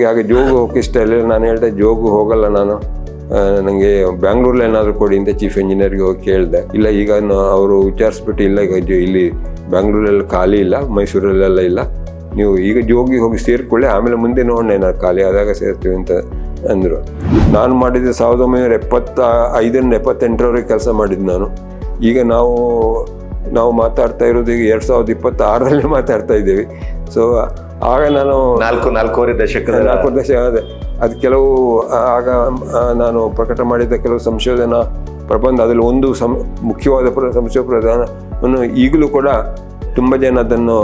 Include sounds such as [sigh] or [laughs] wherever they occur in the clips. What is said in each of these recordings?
ನನಗೆ ಹಾಗೆ ಜೋಗು ಹೋಗಕ್ಕೆ ಇಷ್ಟ ಇಲ್ಲ, ನಾನು ಹೇಳಿದೆ ಜೋಗು ಹೋಗಲ್ಲ ನಾನು. ನನಗೆ ಬ್ಯಾಂಗ್ಳೂರಲ್ಲಿ ಏನಾದರೂ ಕೊಡಿ ಅಂತ ಚೀಫ್ ಇಂಜಿನಿಯರ್ಗೆ ಹೋಗಿ ಕೇಳಿದೆ. ಇಲ್ಲ, ಈಗ ಅವರು ವಿಚಾರಿಸ್ಬಿಟ್ಟು ಇಲ್ಲ ಈಗ ಇಲ್ಲಿ ಬ್ಯಾಂಗ್ಳೂರಲ್ಲೆಲ್ಲ ಖಾಲಿ ಇಲ್ಲ ಮೈಸೂರಲ್ಲೆಲ್ಲ ಇಲ್ಲ. ನೀವು ಈಗ ಜೋಗಿ ಹೋಗಿ ಸೇರಿಕೊಳ್ಳಿ, ಆಮೇಲೆ ಮುಂದೆ ನೋಡೋಣ ಏನಾದ್ರು ಖಾಲಿ ಆದಾಗ ಸೇರ್ತೀವಿ ಅಂತ ಅಂದರು. ನಾನು ಮಾಡಿದ್ದು ಸಾವಿರದ ಒಂಬೈನೂರ ಎಪ್ಪತ್ತ ಐದರಿಂದ ಎಪ್ಪತ್ತೆಂಟರವರೆಗೆ ಕೆಲಸ ಮಾಡಿದ್ದು ನಾನು. ಈಗ ನಾವು ನಾವು ಮಾತಾಡ್ತಾ ಇರೋದು ಈಗ ಎರಡು ಸಾವಿರದ ಇಪ್ಪತ್ತಾರರಲ್ಲಿ ಮಾತಾಡ್ತಾ ಇದ್ದೀವಿ. ಸೊ ಆಗ ನಾನು ನಾಲ್ಕು ನಾಲ್ಕೂವರೆ ದಶಕ ನಾಲ್ಕು ದಶಕ ಅದೇ. ಅದು ಕೆಲವು ಆಗ ನಾನು ಪ್ರಕಟ ಮಾಡಿದ ಕೆಲವು ಸಂಶೋಧನಾ ಪ್ರಬಂಧ ಅದರಲ್ಲಿ ಒಂದು ಸಂ ಮುಖ್ಯವಾದ ಪ್ರ ಸಂಶೋಧನ ಪ್ರಧಾನವನ್ನು ಈಗಲೂ ಕೂಡ ತುಂಬ ಜನ ಅದನ್ನು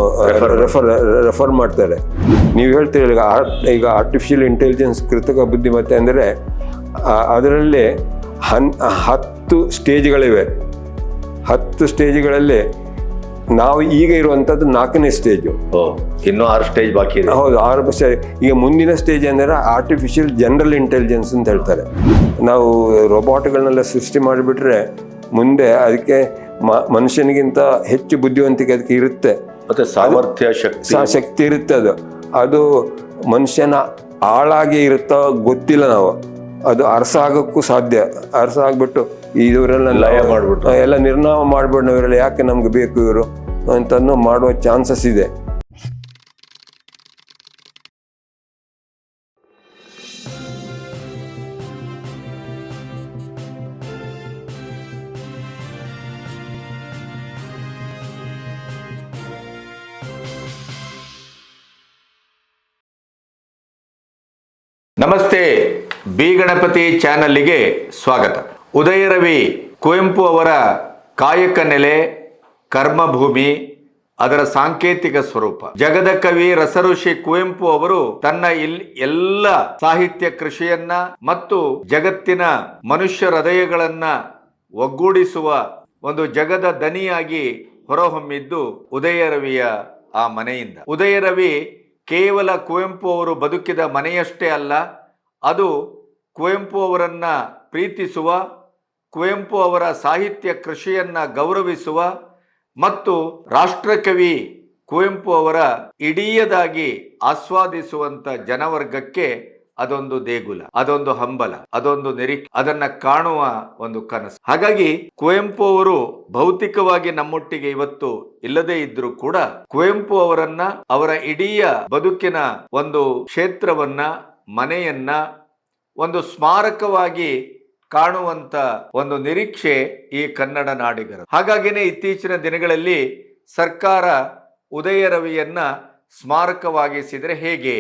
ರೆಫರ್ ರೆಫರ್ ಮಾಡ್ತಾರೆ. ನೀವು ಹೇಳ್ತೀರಿ ಈಗ ಆರ್ಟ್ ಈಗ ಆರ್ಟಿಫಿಷಿಯಲ್ ಇಂಟೆಲಿಜೆನ್ಸ್ ಕೃತಕ ಬುದ್ಧಿಮತ್ತೆ ಅಂದರೆ ಅದರಲ್ಲಿ ಹನ್ ಹತ್ತು ಸ್ಟೇಜ್ಗಳಿವೆ ಹತ್ತು ಸ್ಟೇಜ್ಗಳಲ್ಲಿ ನಾವು ಈಗ ಇರುವಂತದ್ದು ನಾಲ್ಕನೇ ಸ್ಟೇಜು ಇನ್ನೂ ಆರು ಸ್ಟೇಜ್ ಬಾಕಿ ಇದೆ. ಹೌದು ಆರು ಸ್ಟೇಜ್ ಈಗ ಮುಂದಿನ ಸ್ಟೇಜ್ ಅಂದರೆ ಆರ್ಟಿಫಿಷಿಯಲ್ ಜನರಲ್ ಇಂಟೆಲಿಜೆನ್ಸ್ ಅಂತ ಹೇಳ್ತಾರೆ. ನಾವು ರೋಬೋಟ್ಗಳನ್ನೆಲ್ಲ ಸೃಷ್ಟಿ ಮಾಡಿಬಿಟ್ರೆ ಮುಂದೆ ಅದಕ್ಕೆ ಮನುಷ್ಯನಿಗಿಂತ ಹೆಚ್ಚು ಬುದ್ಧಿವಂತಿಕೆ ಅದಕ್ಕೆ ಇರುತ್ತೆ. ಮತ್ತೆ ಸಾಮರ್ಥ್ಯ ಶಕ್ತಿ. ಶಕ್ತಿ ಇರುತ್ತೆ ಅದು. ಅದು ಮನುಷ್ಯನ ಆಳಾಗಿ ಇರುತ್ತೋ ಗೊತ್ತಿಲ್ಲ ನಾವು. ಅದು ಅರಸ ಆಗೋಕ್ಕೂ ಸಾಧ್ಯ. ಅರಸ ಆಗ್ಬಿಟ್ಟು ಇವರೆಲ್ಲ ಲಯ ಮಾಡ್ಬಿಟ್ಟು. ಎಲ್ಲ ನಿರ್ನಾಮ ಮಾಡ್ಬಿಟ್ಟು ಇವರೆಲ್ಲ ಯಾಕೆ ನಮ್ಗೆ ಬೇಕು ಇವರು ಅಂತನೂ ಮಾಡುವ ಚಾನ್ಸಸ್ ಇದೆ. ನಮಸ್ತೆ. ಬಿ ಗಣಪತಿ ಚಾನಲ್ಲಿಗೆ ಸ್ವಾಗತ. ಉದಯರವಿ ಕುವೆಂಪು ಅವರ ಕಾಯಕ ನೆಲೆ, ಕರ್ಮಭೂಮಿ, ಅದರ ಸಾಂಕೇತಿಕ ಸ್ವರೂಪ. ಜಗದ ಕವಿ ರಸಋಷಿ ಕುವೆಂಪು ಅವರು ತನ್ನ ಎಲ್ಲ ಸಾಹಿತ್ಯ ಕೃಷಿಯನ್ನ ಮತ್ತು ಜಗತ್ತಿನ ಮನುಷ್ಯ ಹೃದಯಗಳನ್ನ ಒಗ್ಗೂಡಿಸುವ ಒಂದು ಜಗದ ದನಿಯಾಗಿ ಹೊರಹೊಮ್ಮಿದ್ದು ಉದಯರವಿಯ ಆ ಮನೆಯಿಂದ. ಉದಯರವಿ ಕೇವಲ ಕುವೆಂಪು ಅವರು ಬದುಕಿದ ಮನೆಯಷ್ಟೇ ಅಲ್ಲ, ಅದು ಕುವೆಂಪು ಅವರನ್ನು ಪ್ರೀತಿಸುವ, ಕುವೆಂಪು ಅವರ ಸಾಹಿತ್ಯ ಕೃಷಿಯನ್ನು ಗೌರವಿಸುವ ಮತ್ತು ರಾಷ್ಟ್ರಕವಿ ಕುವೆಂಪು ಅವರ ಇಡೀಯದಾಗಿ ಆಸ್ವಾದಿಸುವಂತ ಜನವರ್ಗಕ್ಕೆ ಅದೊಂದು ದೇಗುಲ, ಅದೊಂದು ಹಂಬಲ, ಅದೊಂದು ನಿರೀಕ್ಷೆ ಅದನ್ನ ಕಾಣುವ ಒಂದು ಕನಸು. ಹಾಗಾಗಿ ಕುವೆಂಪು ಅವರು ಭೌತಿಕವಾಗಿ ನಮ್ಮೊಟ್ಟಿಗೆ ಇವತ್ತು ಇಲ್ಲದೇ ಇದ್ರೂ ಕೂಡ ಕುವೆಂಪು ಅವರನ್ನ ಅವರ ಇಡೀ ಬದುಕಿನ ಒಂದು ಕ್ಷೇತ್ರವನ್ನ, ಮನೆಯನ್ನ ಒಂದು ಸ್ಮಾರಕವಾಗಿ ಕಾಣುವಂತ ಒಂದು ನಿರೀಕ್ಷೆ ಈ ಕನ್ನಡ ನಾಡಿಗರು. ಹಾಗಾಗಿನೇ ಇತ್ತೀಚಿನ ದಿನಗಳಲ್ಲಿ ಸರ್ಕಾರ ಉದಯ ರವಿಯನ್ನ ಸ್ಮಾರಕವಾಗಿಸಿದರೆ ಹೇಗೆ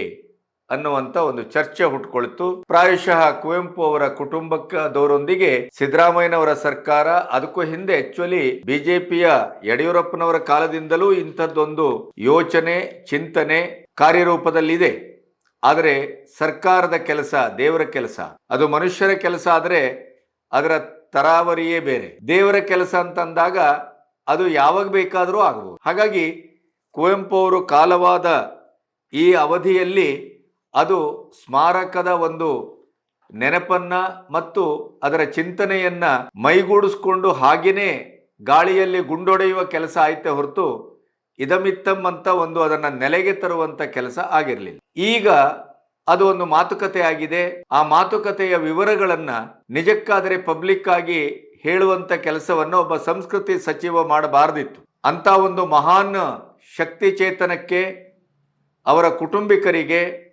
ಅನ್ನುವಂತ ಒಂದು ಚರ್ಚೆ ಹುಟ್ಕೊಳ್ತು. ಪ್ರಾಯಶಃ ಕುವೆಂಪು ಅವರ ಕುಟುಂಬದವರೊಂದಿಗೆ ಸಿದ್ದರಾಮಯ್ಯನವರ ಸರ್ಕಾರ, ಅದಕ್ಕೂ ಹಿಂದೆ ಆಕ್ಚುಲಿ ಬಿಜೆಪಿಯ ಯಡಿಯೂರಪ್ಪನವರ ಕಾಲದಿಂದಲೂ ಇಂಥದ್ದೊಂದು ಯೋಚನೆ, ಚಿಂತನೆ ಕಾರ್ಯರೂಪದಲ್ಲಿದೆ. ಆದರೆ ಸರ್ಕಾರದ ಕೆಲಸ ದೇವರ ಕೆಲಸ. ಅದು ಮನುಷ್ಯರ ಕೆಲಸ ಆದರೆ ಅದರ ತರಾವರಿಯೇ ಬೇರೆ. ದೇವರ ಕೆಲಸ ಅಂತಂದಾಗ ಅದು ಯಾವಾಗ ಬೇಕಾದರೂ ಆಗಬಹುದು ಹಾಗಾಗಿ ಕುವೆಂಪು ಅವರು ಕಾಲವಾದ ಈ ಅವಧಿಯಲ್ಲಿ ಅದು ಸ್ಮಾರಕದ ಒಂದು ನೆನಪನ್ನ ಮತ್ತು ಅದರ ಚಿಂತನೆಯನ್ನ ಮೈಗೂಡಿಸ್ಕೊಂಡು ಹಾಗೇನೆ ಗಾಳಿಯಲ್ಲಿ ಗುಂಡೊಡೆಯುವ ಕೆಲಸ ಆಯ್ತೆ ಹೊರತು ಇದಮಿತ್ತಂ ಅಂತ ಒಂದು ಅದನ್ನ ನೆಲೆಗೆ ತರುವಂತ ಕೆಲಸ ಆಗಿರಲಿಲ್ಲ. ಈಗ ಅದು ಒಂದು ಮಾತುಕತೆ ಆಗಿದೆ. ಆ ಮಾತುಕತೆಯ ವಿವರಗಳನ್ನ ನಿಜಕ್ಕಾದರೆ ಪಬ್ಲಿಕ್ ಆಗಿ ಹೇಳುವಂತ ಕೆಲಸವನ್ನ ಒಬ್ಬ ಸಂಸ್ಕೃತಿ ಸಚಿವ ಮಾಡಬಾರದಿತ್ತು. ಅಂತ ಒಂದು ಮಹಾನ್ ಶಕ್ತಿ ಚೇತನಕ್ಕೆ ಅವರ ಕುಟುಂಬಿಕರಿಗೆ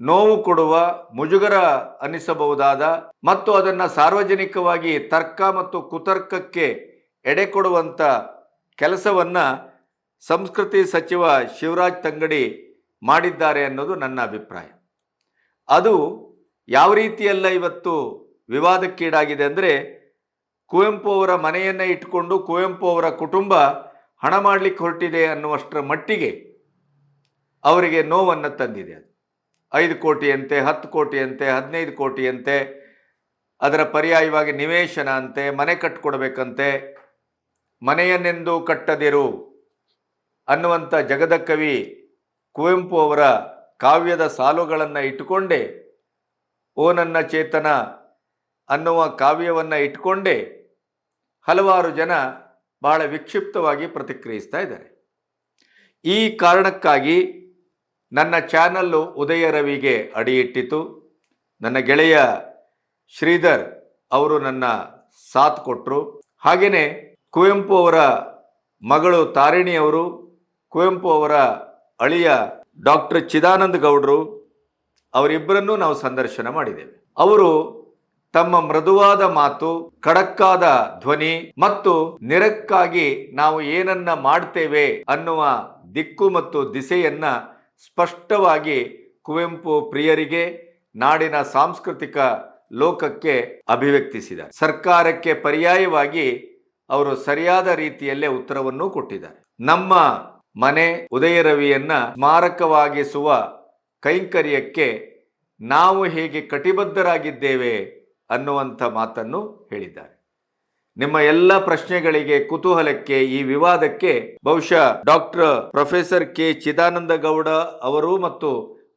ನೋವು ಕೊಡುವ, ಮುಜುಗರ ಅನ್ನಿಸಬಹುದಾದ ಮತ್ತು ಅದನ್ನ ಸಾರ್ವಜನಿಕವಾಗಿ ತರ್ಕ ಮತ್ತು ಕುತರ್ಕಕ್ಕೆ ಎಡೆ ಕೊಡುವಂತ ಕೆಲಸವನ್ನ ಸಂಸ್ಕೃತಿ ಸಚಿವ ಶಿವರಾಜ್ ತಂಗಡಿ ಮಾಡಿದ್ದಾರೆ ಅನ್ನೋದು ನನ್ನ ಅಭಿಪ್ರಾಯ. ಅದು ಯಾವ ರೀತಿಯೆಲ್ಲ ಇವತ್ತು ವಿವಾದಕ್ಕೀಡಾಗಿದೆ ಅಂದರೆ ಕುವೆಂಪು ಅವರ ಮನೆಯನ್ನೇ ಇಟ್ಕೊಂಡು ಕುವೆಂಪು ಅವರ ಕುಟುಂಬ ಹಣ ಮಾಡಲಿಕ್ಕೆ ಹೊರಟಿದೆ ಅನ್ನುವಷ್ಟರ ಮಟ್ಟಿಗೆ ಅವರಿಗೆ ನೋವನ್ನು ತಂದಿದೆ ಅದು. ಐದು ಕೋಟಿಯಂತೆ, ಹತ್ತು ಕೋಟಿಯಂತೆ, ಹದಿನೈದು ಕೋಟಿಯಂತೆ, ಅದರ ಪರ್ಯಾಯವಾಗಿ ನಿವೇಶನ ಅಂತೆ, ಮನೆ ಕಟ್ಟಿಕೊಡ್ಬೇಕಂತೆ ಮನೆಯನ್ನೆಂದು ಕಟ್ಟದಿರು ಅನ್ನುವಂಥ ಜಗದ ಕವಿ ಕುವೆಂಪು ಅವರ ಕಾವ್ಯದ ಸಾಲುಗಳನ್ನು ಇಟ್ಟುಕೊಂಡೇ, ಓ ನನ್ನ ಚೇತನ ಅನ್ನುವ ಕಾವ್ಯವನ್ನು ಇಟ್ಕೊಂಡೇ ಹಲವಾರು ಜನ ಬಹಳ ವಿಕ್ಷಿಪ್ತವಾಗಿ ಪ್ರತಿಕ್ರಿಯಿಸ್ತಾ ಇದ್ದಾರೆ. ಈ ಕಾರಣಕ್ಕಾಗಿ ನನ್ನ ಚಾನಲ್ಲು ಉದಯ ರವಿಗೆ ಅಡಿಯಿಟ್ಟಿತು. ನನ್ನ ಗೆಳೆಯ ಶ್ರೀಧರ್ ಅವರು ನನ್ನ ಸಾಥ್ ಕೊಟ್ಟರು ಹಾಗೆಯೇ ಕುವೆಂಪು ಅವರ ಮಗಳು ತಾರಿಣಿ ಅವರು ಕುವೆಂಪು ಅವರ ಅಳಿಯ ಡಾಕ್ಟರ್ ಚಿದಾನಂದ ಗೌಡರು, ಅವರಿಬ್ಬರನ್ನೂ ನಾವು ಸಂದರ್ಶನ ಮಾಡಿದ್ದೇವೆ. ಅವರು ತಮ್ಮ ಮೃದುವಾದ ಮಾತು, ಖಡಕ್ಕಾದ ಧ್ವನಿ ಮತ್ತು ನಿರಕ್ಕಾಗಿ ನಾವು ಏನನ್ನ ಮಾಡ್ತೇವೆ ಅನ್ನುವ ದಿಕ್ಕು ಮತ್ತು ದಿಸೆಯನ್ನ ಸ್ಪಷ್ಟವಾಗಿ ಕುವೆಂಪು ಪ್ರಿಯರಿಗೆ ನಾಡಿನ ಸಾಂಸ್ಕೃತಿಕ ಲೋಕಕ್ಕೆ ಅಭಿವ್ಯಕ್ತಿಸಿದ ಸರ್ಕಾರಕ್ಕೆ ಪರ್ಯಾಯವಾಗಿ ಅವರು ಸರಿಯಾದ ರೀತಿಯಲ್ಲೇ ಉತ್ತರವನ್ನು ಕೊಟ್ಟಿದ್ದಾರೆ. ನಮ್ಮ ಮನೆ ಉದಯ ರವಿಯನ್ನ ಸ್ಮಾರಕವಾಗಿಸುವ ಕೈಂಕರ್ಯಕ್ಕೆ ನಾವು ಹೇಗೆ ಕಟಿಬದ್ಧರಾಗಿದ್ದೇವೆ ಅನ್ನುವಂಥ ಮಾತನ್ನು ಹೇಳಿದ್ದಾರೆ. ನಿಮ್ಮ ಎಲ್ಲ ಪ್ರಶ್ನೆಗಳಿಗೆ ಕುತೂಹಲಕ್ಕೆ ಈ ವಿವಾದಕ್ಕೆ ಬಹುಶಃ doctor professor K Chidananda Gowda ಅವರು ಮತ್ತು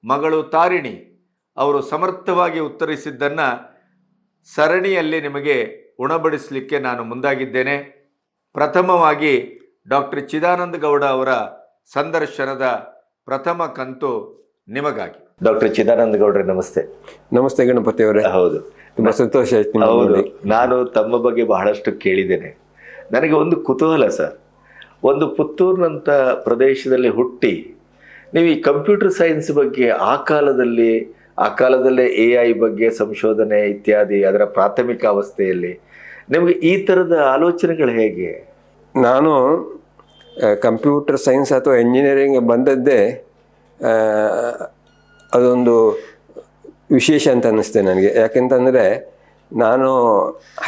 ಮಗಳು ತಾರಿಣಿ ಅವರು ಸಮರ್ಥವಾಗಿ ಉತ್ತರಿಸಿದ್ದನ್ನು ಸರಣಿಯಲ್ಲಿ ನಿಮಗೆ ಉಣಬಡಿಸಲಿಕ್ಕೆ ನಾನು ಮುಂದಾಗಿದ್ದೇನೆ. ಪ್ರಥಮವಾಗಿ ಡಾಕ್ಟರ್ ಚಿದಾನಂದ ಗೌಡ ಅವರ ಸಂದರ್ಶನದ ಪ್ರಥಮ ಕಂತು ನಿಮಗಾಗಿ. ಡಾಕ್ಟರ್ ಚಿದಾನಂದ ಗೌಡ್ರೆ ನಮಸ್ತೆ. ನಮಸ್ತೆ ಗಣಪತಿ ಅವರೇ ಹೌದು. ತುಂಬಾ ಸಂತೋಷ ಆಯ್ತು ಹೌದು. ನಾನು ತಮ್ಮ ಬಗ್ಗೆ ಬಹಳಷ್ಟು ಕೇಳಿದ್ದೇನೆ. ನನಗೆ ಒಂದು ಕುತೂಹಲ ಸರ್. ಒಂದು ಪುತ್ತೂರಿನಂಥ ಪ್ರದೇಶದಲ್ಲಿ ಹುಟ್ಟಿ ನೀವು ಈ ಕಂಪ್ಯೂಟರ್ ಸೈನ್ಸ್ ಬಗ್ಗೆ ಆ ಕಾಲದಲ್ಲಿ ಆ ಕಾಲದಲ್ಲೇ ಎ ಐ ಬಗ್ಗೆ ಸಂಶೋಧನೆ ಇತ್ಯಾದಿ ಅದರ ಪ್ರಾಥಮಿಕ ಅವಸ್ಥೆಯಲ್ಲಿ ನಿಮಗೆ ಈ ಥರದ ಆಲೋಚನೆಗಳು ಹೇಗೆ? ನಾನು ಕಂಪ್ಯೂಟರ್ ಸೈನ್ಸ್ ಅಥವಾ ಎಂಜಿನಿಯರಿಂಗ್ ಬಂದದ್ದೇ ಅದೊಂದು ವಿಶೇಷ ಅಂತ ಅನ್ನಿಸ್ತೆ ನನಗೆ. ಯಾಕೆಂತಂದರೆ, ನಾನು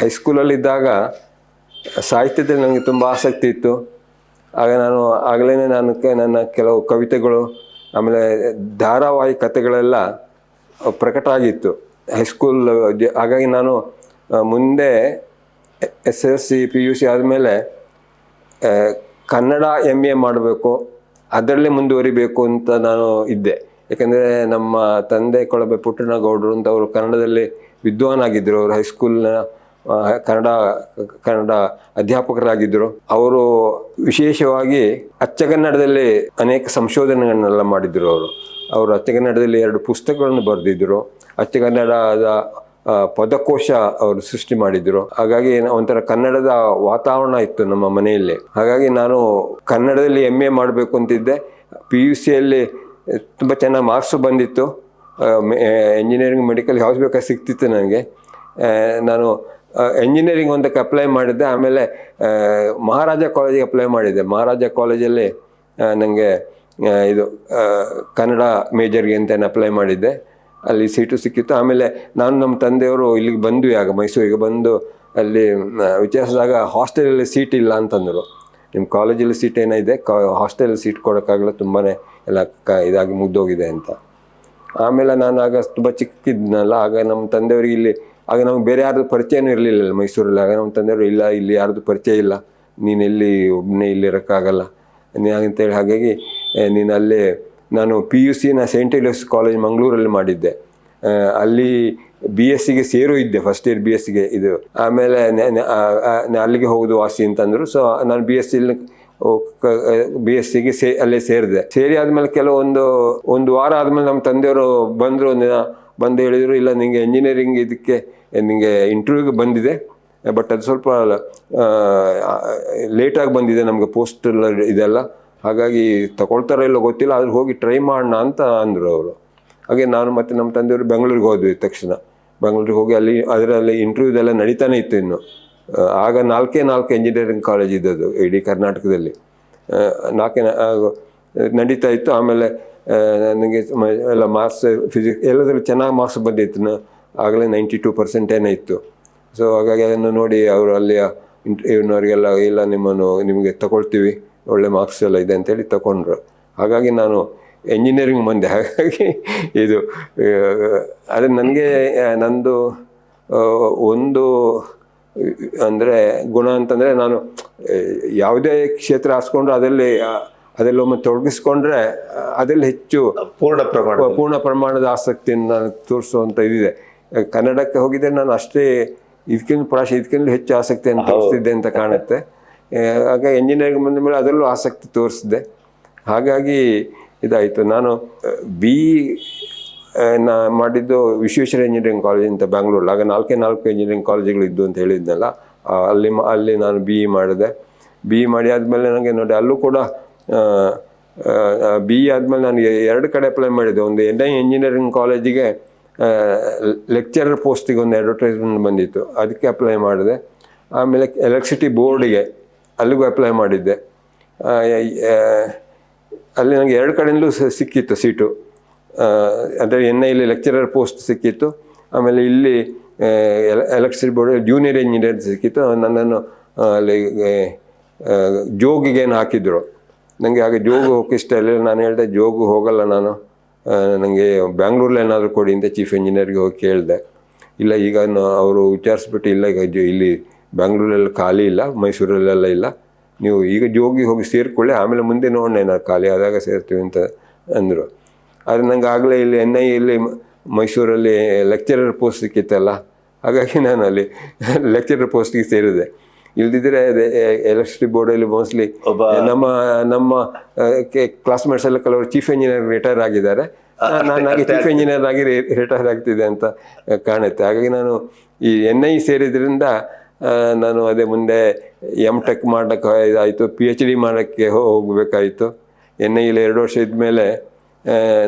ಹೈಸ್ಕೂಲಲ್ಲಿದ್ದಾಗ ಸಾಹಿತ್ಯದಲ್ಲಿ ನನಗೆ ತುಂಬ ಆಸಕ್ತಿ ಇತ್ತು. ಆಗ ನಾನು ಆಗಲೇ ನಾನು ನನ್ನ ಕೆಲವು ಕವಿತೆಗಳು, ಆಮೇಲೆ ಧಾರಾವಾಹಿ ಕಥೆಗಳೆಲ್ಲ ಪ್ರಕಟ ಆಗಿತ್ತು ಹೈಸ್ಕೂಲ್ ಹಾಗಾಗಿ ನಾನು ಮುಂದೆ S S C, P, U, C ಆದಮೇಲೆ ಕನ್ನಡ ಎಂ ಎ ಮಾಡಬೇಕು, ಅದರಲ್ಲೇ ಮುಂದುವರಿಬೇಕು ಅಂತ ನಾನು ಇದ್ದೆ. ಯಾಕಂದರೆ ನಮ್ಮ ತಂದೆ ಕೊಳಬೆ ಪುಟ್ಟಣಗೌಡರು ಅಂತ ಅವರು ಕನ್ನಡದಲ್ಲಿ ವಿದ್ವಾನಾಗಿದ್ದರು ಅವರು ಹೈಸ್ಕೂಲ್ನ ಕನ್ನಡ ಕನ್ನಡ ಅಧ್ಯಾಪಕರಾಗಿದ್ದರು ಅವರು ವಿಶೇಷವಾಗಿ ಅಚ್ಚಗನ್ನಡದಲ್ಲಿ ಅನೇಕ ಸಂಶೋಧನೆಗಳನ್ನೆಲ್ಲ ಮಾಡಿದ್ರು ಅವರು. ಅವರು ಅಚ್ಚಗನ್ನಡದಲ್ಲಿ ಎರಡು ಪುಸ್ತಕಗಳನ್ನು ಬರೆದಿದ್ದರು ಅಚ್ಚಗನ್ನಡದ ಪದಕೋಶ ಅವರು ಸೃಷ್ಟಿ ಮಾಡಿದ್ರು. ಹಾಗಾಗಿ ಒಂಥರ ಕನ್ನಡದ ವಾತಾವರಣ ಇತ್ತು ನಮ್ಮ ಮನೆಯಲ್ಲಿ. ಹಾಗಾಗಿ ನಾನು ಕನ್ನಡದಲ್ಲಿ ಎಂ ಎ ಮಾಡಬೇಕು ಅಂತಿದ್ದೆ. ಪಿ ಯು ಸಿಯಲ್ಲಿ ತುಂಬ ಚೆನ್ನಾಗಿ ಮಾರ್ಕ್ಸು ಬಂದಿತ್ತು. ಎಂಜಿನಿಯರಿಂಗ್ ಮೆಡಿಕಲ್ ಯಾವ್ದು ಬೇಕಾದ್ರೆ ಸಿಗ್ತಿತ್ತು ನನಗೆ. ನಾನು ಎಂಜಿನಿಯರಿಂಗ್ ಒಂದಕ್ಕೆ ಅಪ್ಲೈ ಮಾಡಿದ್ದೆ. ಆಮೇಲೆ ಮಹಾರಾಜ ಕಾಲೇಜಿಗೆ ಅಪ್ಲೈ ಮಾಡಿದ್ದೆ. ಮಹಾರಾಜ ಕಾಲೇಜಲ್ಲಿ ನನಗೆ ಇದು ಕನ್ನಡ ಮೇಜರ್ಗೆ ಅಂತ ಅಪ್ಲೈ ಮಾಡಿದ್ದೆ. ಅಲ್ಲಿ ಸೀಟು ಸಿಕ್ಕಿತ್ತು. ಆಮೇಲೆ ನಾನು ನಮ್ಮ ತಂದೆಯವರು ಇಲ್ಲಿಗೆ ಬಂದ್ವಿ ಆಗ ಮೈಸೂರಿಗೆ ಬಂದು ಅಲ್ಲಿ ವಿಚಾರಿಸಿದಾಗ ಹಾಸ್ಟೆಲಲ್ಲಿ ಸೀಟ್ ಇಲ್ಲ ಅಂತಂದರು. ನಿಮ್ಮ ಕಾಲೇಜಲ್ಲಿ ಸೀಟ್ ಏನಿದೆ ಕಾ ಹಾಸ್ಟೆಲ್ ಸೀಟ್ ಕೊಡೋಕ್ಕಾಗಲ್ಲ ತುಂಬಾ ಎಲ್ಲ ಕ, ಇದಾಗಿ ಮುಗ್ದೋಗಿದೆ ಅಂತ. ಆಮೇಲೆ ನಾನು ಆಗ ತುಂಬ ಚಿಕ್ಕಿದ್ನಲ್ಲ, ಆಗ ನಮ್ಮ ತಂದೆಯವ್ರಿಗೆ ಇಲ್ಲಿ, ಆಗ ನಮ್ಗೆ ಬೇರೆ ಯಾರ್ದು ಪರಿಚಯನೂ ಇರಲಿಲ್ಲ ಮೈಸೂರಲ್ಲಿ. ಆಗ ನಮ್ಮ ತಂದೆಯವರು, ಇಲ್ಲ, ಇಲ್ಲಿ ಯಾರ್ದು ಪರಿಚಯ ಇಲ್ಲ. ನೀನು ಎಲ್ಲಿ ಒಬ್ಬನೇ ಇಲ್ಲಿ ಇರೋಕ್ಕಾಗಲ್ಲ. ನೀ- ಅಂತೇಳಿ ಹಾಗಾಗಿ ನೀನು ಅಲ್ಲೇ ನಾನು ಪಿ ಯು ಸಿನ ಸೇಂಟ್ ಎಲಿಯಸ್ ಕಾಲೇಜ್ ಮಂಗಳೂರಲ್ಲಿ ಮಾಡಿದ್ದೆ. ಅಲ್ಲಿ ಬಿ ಎಸ್ ಸಿಗೆ ಸೇರು ಇದ್ದೆ ಫಸ್ಟ್ ಇಯರ್ ಬಿ ಎಸ್ ಸಿಗೆ ಇದು. ಆಮೇಲೆ ಅಲ್ಲಿಗೆ ಹೋಗುದು ವಾಸಿ ಅಂತಂದರು. ಸೊ ನಾನು ಬಿ ಎಸ್ ಸಿಲಿ ಬಿ ಎಸ್ ಸಿಗೆ ಸೇ, ಅಲ್ಲೇ ಸೇರಿದೆ. ಸೇರಿ ಆದಮೇಲೆ ಕೆಲವೊಂದು ಒಂದು ವಾರ ಆದಮೇಲೆ ನಮ್ಮ ತಂದೆಯವರು ಬಂದರು ಒಂದು ದಿನ ಬಂದು ಹೇಳಿದರು, ಇಲ್ಲ ನಿಮಗೆ ಇಂಜಿನಿಯರಿಂಗ್ ಇದಕ್ಕೆ ನಿಮಗೆ ಇಂಟರ್ವ್ಯೂಗೆ ಬಂದಿದೆ. ಬಟ್ ಅದು ಸ್ವಲ್ಪ ಲೇಟಾಗಿ ಬಂದಿದೆ ನಮಗೆ ಪೋಸ್ಟ್ ಇದೆಲ್ಲ. ಹಾಗಾಗಿ ತಗೊಳ್ತಾರೋ ಇಲ್ಲೋ ಗೊತ್ತಿಲ್ಲ, ಆದ್ರೆ ಹೋಗಿ ಟ್ರೈ ಮಾಡೋಣ ಅಂತ ಅಂದರು ಅವರು. ಹಾಗೆ ನಾನು ಮತ್ತು ನಮ್ಮ ತಂದೆಯವರು ಬೆಂಗಳೂರಿಗೆ ಹೋದ್ವಿ ತಕ್ಷಣ. ಬೆಂಗಳೂರಿಗೆ ಹೋಗಿ ಅಲ್ಲಿ, ಅದರಲ್ಲಿ ಇಂಟರ್ವ್ಯೂದೆಲ್ಲ ನಡೀತಾನೆ ಇತ್ತು ಇನ್ನು. ಆಗ ನಾಲ್ಕೇ ನಾಲ್ಕು ಇಂಜಿನಿಯರಿಂಗ್ ಕಾಲೇಜ್ ಇದ್ದದ್ದು ಇಡೀ ಕರ್ನಾಟಕದಲ್ಲಿ. ನಾಲ್ಕೇ ನಡೀತಾ ಇತ್ತು. ಆಮೇಲೆ ನನಗೆ ಎಲ್ಲ ಮಾರ್ಕ್ಸ್ ಫಿಸಿಕ್ಸ್ ಎಲ್ಲದರಲ್ಲಿ ಚೆನ್ನಾಗಿ ಮಾರ್ಕ್ಸ್ ಬಂದಿತ್ತು ಆಗಲೇ ನೈಂಟಿ ಟೂ ಪರ್ಸೆಂಟ್ ಏನೇ ಇತ್ತು. ಸೊ ಹಾಗಾಗಿ ಅದನ್ನು ನೋಡಿ ಅವರು ಅಲ್ಲಿಯ ಇಂಟ್ ಇವ್ನವರಿಗೆಲ್ಲ, ಇಲ್ಲ ನಿಮ್ಮನ್ನು, ನಿಮಗೆ ತಗೊಳ್ತೀವಿ. ಒಳ್ಳೆ ಮಾರ್ಕ್ಸ್ ಎಲ್ಲ ಇದೆ ಅಂತೇಳಿ ತಗೊಂಡ್ರು ಹಾಗಾಗಿ ನಾನು ಎಂಜಿನಿಯರಿಂಗ್ ಬಂದೆ ಹಾಗಾಗಿ ಇದು ಆದರೆ ನನಗೆ ನಂದು ಒಂದು ಅಂದರೆ ಗುಣ ಅಂತಂದರೆ ನಾನು ಯಾವುದೇ ಕ್ಷೇತ್ರ ಹಾಸ್ಕೊಂಡ್ರೆ ಅದರಲ್ಲಿ ಅದೆಲ್ಲ ಒಮ್ಮೆ ತೊಡಗಿಸ್ಕೊಂಡ್ರೆ ಅದರಲ್ಲಿ ಹೆಚ್ಚು ಪೂರ್ಣ ಪ್ರಮಾಣ ಪೂರ್ಣ ಪ್ರಮಾಣದ ಆಸಕ್ತಿಯನ್ನು ನಾನು ತೋರಿಸುವಂಥ ಇದಿದೆ. ಕನ್ನಡಕ್ಕೆ ಹೋಗಿದ್ದರೆ ನಾನು ಅಷ್ಟೇ ಇದಕ್ಕಿಂತ ಪ್ರಾಶ ಇದಕ್ಕಿಂತ ಹೆಚ್ಚು ಆಸಕ್ತಿಯನ್ನು ತೋರಿಸ್ತಿದ್ದೆ ಅಂತ ಕಾಣುತ್ತೆ. ಆಗ ಎಂಜಿನಿಯರಿಂಗ್ ಬಂದ ಮೇಲೆ ಅದರಲ್ಲೂ ಆಸಕ್ತಿ ತೋರಿಸಿದೆ. ಹಾಗಾಗಿ ಇದಾಯಿತು. ನಾನು ಬಿ ನಾ ಮಾಡಿದ್ದು ವಿಶ್ವೇಶ್ವರ ಇಂಜಿನಿಯರಿಂಗ್ ಕಾಲೇಜ್ ಅಂತ ಬ್ಯಾಂಗ್ಳೂರಲ್ಲಿ ಆಗ ನಾಲ್ಕೇ ನಾಲ್ಕು ಇಂಜಿನಿಯರಿಂಗ್ ಇದ್ದು ಅಂತ ಹೇಳಿದ್ನಲ್ಲ ಅಲ್ಲಿ ಅಲ್ಲಿ ನಾನು ಬಿ ಇ ಮಾಡಿದೆ. ಬಿ ಇ ಮಾಡಿ ಆದಮೇಲೆ ನನಗೆ ನೋಡಿ, ಅಲ್ಲೂ ಕೂಡ ಬಿ ಇ ಆದಮೇಲೆ ನಾನು ಎರಡು ಕಡೆ ಅಪ್ಲೈ ಮಾಡಿದ್ದೆ ಒಂದು ಎನ್ ಐ ಇಂಜಿನಿಯರಿಂಗ್ ಕಾಲೇಜಿಗೆ ಲೆಕ್ಚರರ್ ಪೋಸ್ಟಿಗೆ ಒಂದು ಅಡ್ವರ್ಟೈಸ್ಮೆಂಟ್ ಬಂದಿತ್ತು. ಅದಕ್ಕೆ ಅಪ್ಲೈ ಮಾಡಿದೆ. ಆಮೇಲೆ ಎಲೆಕ್ಟ್ರಿಸಿಟಿ ಬೋರ್ಡಿಗೆ ಅಲ್ಲಿಗೂ ಅಪ್ಲೈ ಮಾಡಿದ್ದೆ. ಅಲ್ಲಿ ನನಗೆ ಎರಡು ಕಡೆಯಲ್ಲೂ ಸ- ಸಿಕ್ಕಿತ್ತು ಸೀಟು ಅಂದರೆ ಎನ್ ಐಲಿ ಲೆಕ್ಚರರ್ ಪೋಸ್ಟ್ ಸಿಕ್ಕಿತ್ತು. ಆಮೇಲೆ ಇಲ್ಲಿ ಎಲೆಕ್ಟ್ರಿಸಿಟಿ ಬೋರ್ಡ್ ಜೂನಿಯರ್ ಇಂಜಿನಿಯರ್ ಸಿಕ್ಕಿತ್ತು. ನನ್ನನ್ನು ಅಲ್ಲಿ ಜೋಗಿಗೇನು ಹಾಕಿದ್ರು. ನನಗೆ ಹಾಗೆ ಜೋಗು ಹೋಗಕ್ಕೆ ಇಷ್ಟ ಇಲ್ಲ. ನಾನು ಹೇಳಿದೆ, ಜೋಗು ಹೋಗಲ್ಲ ನಾನು. ನನಗೆ ಬ್ಯಾಂಗ್ಳೂರಲ್ಲಿ ಏನಾದರೂ ಕೊಡಿ ಅಂತ ಚೀಫ್ ಇಂಜಿನಿಯರ್ಗೆ ಹೋಗಿ ಕೇಳಿದೆ. ಇಲ್ಲ, ಈಗ ಅವರು ವಿಚಾರಿಸ್ಬಿಟ್ಟು, ಇಲ್ಲ, ಈಗ ಇಲ್ಲಿ ಬ್ಯಾಂಗ್ಳೂರಲ್ಲಿ ಖಾಲಿ ಇಲ್ಲ ಮೈಸೂರಲ್ಲೆಲ್ಲ ಇಲ್ಲ. ನೀವು ಈಗ ಜೋಗಿ ಹೋಗಿ ಸೇರಿಕೊಳ್ಳಿ ಆಮೇಲೆ ಮುಂದೆ ನೋಡೋಣ ಏನಾದ್ರು ಖಾಲಿ ಆದಾಗ ಸೇರ್ತೀವಿ ಅಂತ ಅಂದರು. ಆದರೆ ನಂಗೆ ಆಗಲೇ ಇಲ್ಲಿ ಎನ್ ಐ ಇಲ್ಲಿ ಮೈಸೂರಲ್ಲಿ ಲೆಕ್ಚರರ್ ಪೋಸ್ಟ್ ಸಿಕ್ಕಿತ್ತಲ್ಲ ಹಾಗಾಗಿ ನಾನು ಅಲ್ಲಿ [laughs] ಲೆಕ್ಚರರ್ ಪೋಸ್ಟಿಗೆ ಸೇರಿದೆ. ಇಲ್ದಿದ್ರೆ ಅದೇ ಎಲೆಕ್ಟ್ರಿಸಿಟಿ ಬೋರ್ಡಲ್ಲಿ ಮೋಸ್ಟ್ಲಿ ನಮ್ಮ ನಮ್ಮ ಕ್ಲಾಸ್ಮೇಟ್ಸ್ ಎಲ್ಲ ಕೆಲವರು ಚೀಫ್ ಇಂಜಿನಿಯರ್ ರಿಟೈರ್ ಆಗಿದ್ದಾರೆ. ನಾನು ಹಾಗೆ ಚೀಫ್ ಇಂಜಿನಿಯರ್ ಆಗಿ ರಿಟೈರ್ ಆಗ್ತಿದೆ ಅಂತ ಕಾಣುತ್ತೆ. ಹಾಗಾಗಿ ನಾನು ಈ ಎನ್ ಐ ಸೇರಿದ್ರಿಂದ ನಾನು ಅದೇ ಮುಂದೆ ಎಂ ಟೆಕ್ ಮಾಡೋಕ್ಕೆ ಇದಾಯಿತು ಪಿ ಎಚ್ ಡಿ ಮಾಡೋಕ್ಕೆ ಹೋಗಬೇಕಾಯಿತು. ಎನ್ ಐ ಇಲ್ಲಿ ಎರಡು ವರ್ಷ ಇದ್ಮೇಲೆ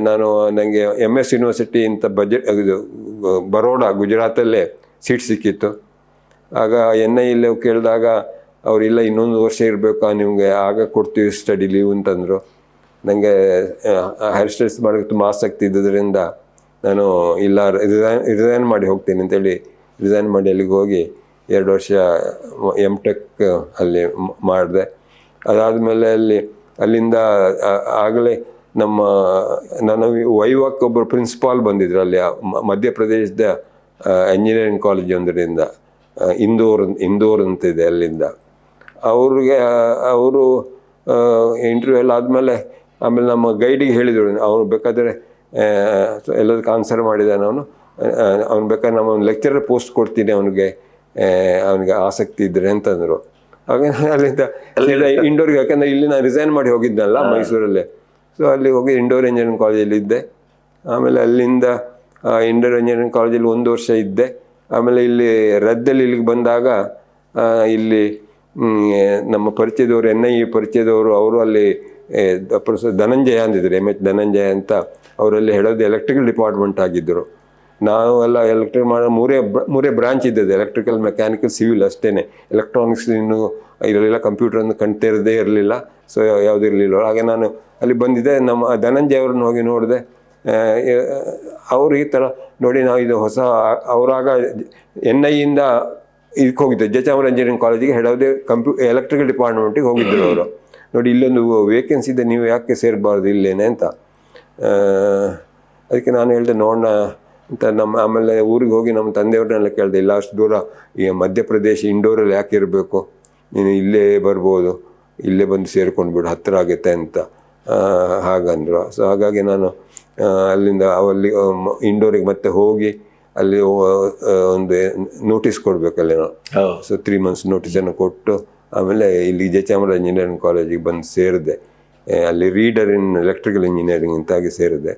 ನಾನು ನನಗೆ ಎಂ ಎಸ್ ಯೂನಿವರ್ಸಿಟಿ ಅಂತ ಬಜೆಟ್ ಇದು ಬರೋಡಾ ಗುಜರಾತಲ್ಲೇ ಸೀಟ್ ಸಿಕ್ಕಿತ್ತು. ಆಗ ಎನ್ ಐ ಇಲ್ಲಿ ಕೇಳಿದಾಗ ಅವರಿಲ್ಲ ಇನ್ನೊಂದು ವರ್ಷ ಇರಬೇಕಾ? ನಿಮಗೆ ಆಗ ಕೊಡ್ತೀವಿ ಸ್ಟಡಿ ಲೀವ್ ಅಂತಂದರು. ನನಗೆ ಹೈರ್ ಸ್ಟಡೀಸ್ ಮಾಡೋಕ್ಕೆ ತುಂಬ ಆಸಕ್ತಿ ಇದ್ದುದರಿಂದ ನಾನು, ಇಲ್ಲ ರಿಸೈನ್ ರಿಸೈನ್ ಮಾಡಿ ಹೋಗ್ತೀನಿ ಅಂತೇಳಿ ರಿಸೈನ್ ಮಾಡಿ ಅಲ್ಲಿಗೆ ಹೋಗಿ ಎರಡು ವರ್ಷ ಎಂ ಟೆಕ್ ಅಲ್ಲಿ ಮಾಡಿದೆ. ಅದಾದಮೇಲೆ ಅಲ್ಲಿ, ಅಲ್ಲಿಂದ ಆಗಲೇ ನಮ್ಮ, ನನ್ನ ವೈವಾಕ್ ಒಬ್ಬರು ಪ್ರಿನ್ಸಿಪಾಲ್ ಬಂದಿದ್ರು ಅಲ್ಲಿ ಮಧ್ಯಪ್ರದೇಶದ ಇಂಜಿನಿಯರಿಂಗ್ ಕಾಲೇಜ್ ಒಂದರಿಂದ ಇಂದೋರ್ ಇಂದೋರ್ ಅಂತಿದೆ ಅಲ್ಲಿಂದ. ಅವ್ರಿಗೆ ಅವರು ಇಂಟರ್ವ್ಯೂ ಎಲ್ಲ ಆದಮೇಲೆ, ಆಮೇಲೆ ನಮ್ಮ ಗೈಡಿಗೆ ಹೇಳಿದರು ಅವನು ಬೇಕಾದರೆ ಎಲ್ಲದಕ್ಕೆ ಆನ್ಸರ್ ಮಾಡಿದ್ದಾನೆ ಅವನು. ಅವ್ನು ಬೇಕಾದ್ರೆ ನಮ್ಮ ಲೆಕ್ಚರರ್ ಪೋಸ್ಟ್ ಕೊಡ್ತೀನಿ ಅವನಿಗೆ. ಅವನಿಗೆ ಆಸಕ್ತಿ ಇದ್ರೆ ಅಂತಂದರು. ಆಗ [laughs] ಅಲ್ಲಿಂದ ಇಂಡೋರ್ಗೆ ಯಾಕಂದರೆ ಇಲ್ಲಿ ನಾನು ರಿಸೈನ್ ಮಾಡಿ ಹೋಗಿದ್ದೆನಲ್ಲ ಮೈಸೂರಲ್ಲೇ. ಸೊ ಅಲ್ಲಿ ಹೋಗಿ ಇಂಡೋರ್ ಇಂಜಿನಿಯರಿಂಗ್ ಕಾಲೇಜಲ್ಲಿ ಇದ್ದೆ. ಆಮೇಲೆ ಅಲ್ಲಿಂದ ಇಂಡೋರ್ ಇಂಜಿನಿಯರಿಂಗ್ ಕಾಲೇಜಲ್ಲಿ ಒಂದು ವರ್ಷ ಇದ್ದೆ. ಆಮೇಲೆ ಇಲ್ಲಿ ರದ್ದಲ್ಲಿ ಇಲ್ಲಿಗೆ ಬಂದಾಗ ಇಲ್ಲಿ ನಮ್ಮ ಪರಿಚಯದವರು ಎನ್ ಐ ಪರಿಚಯದವರು ಅವರು ಅಲ್ಲಿ ಪ್ರೊಫೆಸರ್ ಧನಂಜಯ ಅಂದಿದ್ರು ಎಂ ಎಚ್ ಧನಂಜಯ ಅಂತ. ಅವರಲ್ಲಿ ಹೇಳೋದು ಎಲೆಕ್ಟ್ರಿಕಲ್ ಡಿಪಾರ್ಟ್ಮೆಂಟ್ ಆಗಿದ್ದರು. ನಾವು ಎಲ್ಲ ಎಲೆಕ್ಟ್ರಿಕ್ ಮಾಡೋ ಮೂರೇ ಬ್ರ- ಮೂರೇ ಬ್ರಾಂಚ್ ಇದ್ದದ್ದು ಎಲೆಕ್ಟ್ರಿಕಲ್ ಮೆಕ್ಯಾನಿಕಲ್ ಸಿವಿಲ್ ಅಷ್ಟೇ ಎಲೆಕ್ಟ್ರಾನಿಕ್ಸ್ ಇನ್ನು ಇರಲಿಲ್ಲ ಕಂಪ್ಯೂಟ್ರನ್ನು ಕಣ್ತೇರದೇ ಇರಲಿಲ್ಲ ಸೊ ಯಾವುದೂ ಇರಲಿಲ್ಲ. ಹಾಗೆ ನಾನು ಅಲ್ಲಿ ಬಂದಿದ್ದೆ ನಮ್ಮ ಧನಂಜಯ ಅವ್ರನ್ನ ಹೋಗಿ ನೋಡಿದೆ. ಅವರು ಈ ಥರ ನೋಡಿ ನಾವು ಇದು ಹೊಸ ಅವರಾಗ ಎನ್ ಐಯಿಂದ ಇದಕ್ಕೆ ಹೋಗಿದ್ದೆ. ಜಚಾಮರ ಇಂಜಿನಿಯರಿಂಗ್ ಕಾಲೇಜಿಗೆ ಹೇಳೋದೇ ಕಂಪ್ಯೂ ಎಲೆಕ್ಟ್ರಿಕಲ್ ಡಿಪಾರ್ಟ್ಮೆಂಟಿಗೆ ಹೋಗಿದ್ದರು ಅವರು. ನೋಡಿ ಇಲ್ಲೊಂದು ವೇಕೆನ್ಸಿ ಇದೆ ನೀವು ಯಾಕೆ ಸೇರಬಾರ್ದು ಇಲ್ಲೇನೆ ಅಂತ. ಅದಕ್ಕೆ ನಾನು ಹೇಳಿದೆ ನೋಡೋಣ ಅಂತ ನಮ್ಮ ಆಮೇಲೆ ಊರಿಗೆ ಹೋಗಿ ನಮ್ಮ ತಂದೆಯವ್ರನ್ನೆಲ್ಲ ಕೇಳಿದೆ ಇಲ್ಲ ಅಷ್ಟು ದೂರ ಈ ಮಧ್ಯಪ್ರದೇಶ ಇಂಡೋರಲ್ಲಿ ಯಾಕೆ ಇರಬೇಕು? ನೀನು ಇಲ್ಲೇ ಬರ್ಬೋದು ಇಲ್ಲೇ ಬಂದು ಸೇರ್ಕೊಂಡು ಬಿಡು ಹತ್ತಿರ ಆಗುತ್ತೆ ಅಂತ. ಹಾಗಂದರು. ಸೊ ಹಾಗಾಗಿ ನಾನು ಅಲ್ಲಿಂದ ಅವಲ್ಲಿ ಇಂಡೋರಿಗೆ ಮತ್ತೆ ಹೋಗಿ ಅಲ್ಲಿ ಒಂದು ನೋಟಿಸ್ ಕೊಡಬೇಕಲ್ಲಿ ನಾನು. ಸೊ ತ್ರೀ ಮಂತ್ಸ್ ನೋಟಿಸನ್ನು ಕೊಟ್ಟು ಆಮೇಲೆ ಇಲ್ಲಿ ಜಚಾಮರ ಇಂಜಿನಿಯರಿಂಗ್ ಕಾಲೇಜಿಗೆ ಬಂದು ಸೇರಿದೆ. ಅಲ್ಲಿ ರೀಡರ್ ಇನ್ ಎಲೆಕ್ಟ್ರಿಕಲ್ ಇಂಜಿನಿಯರಿಂಗ್ ಅಂತಾಗಿ ಸೇರಿದೆ.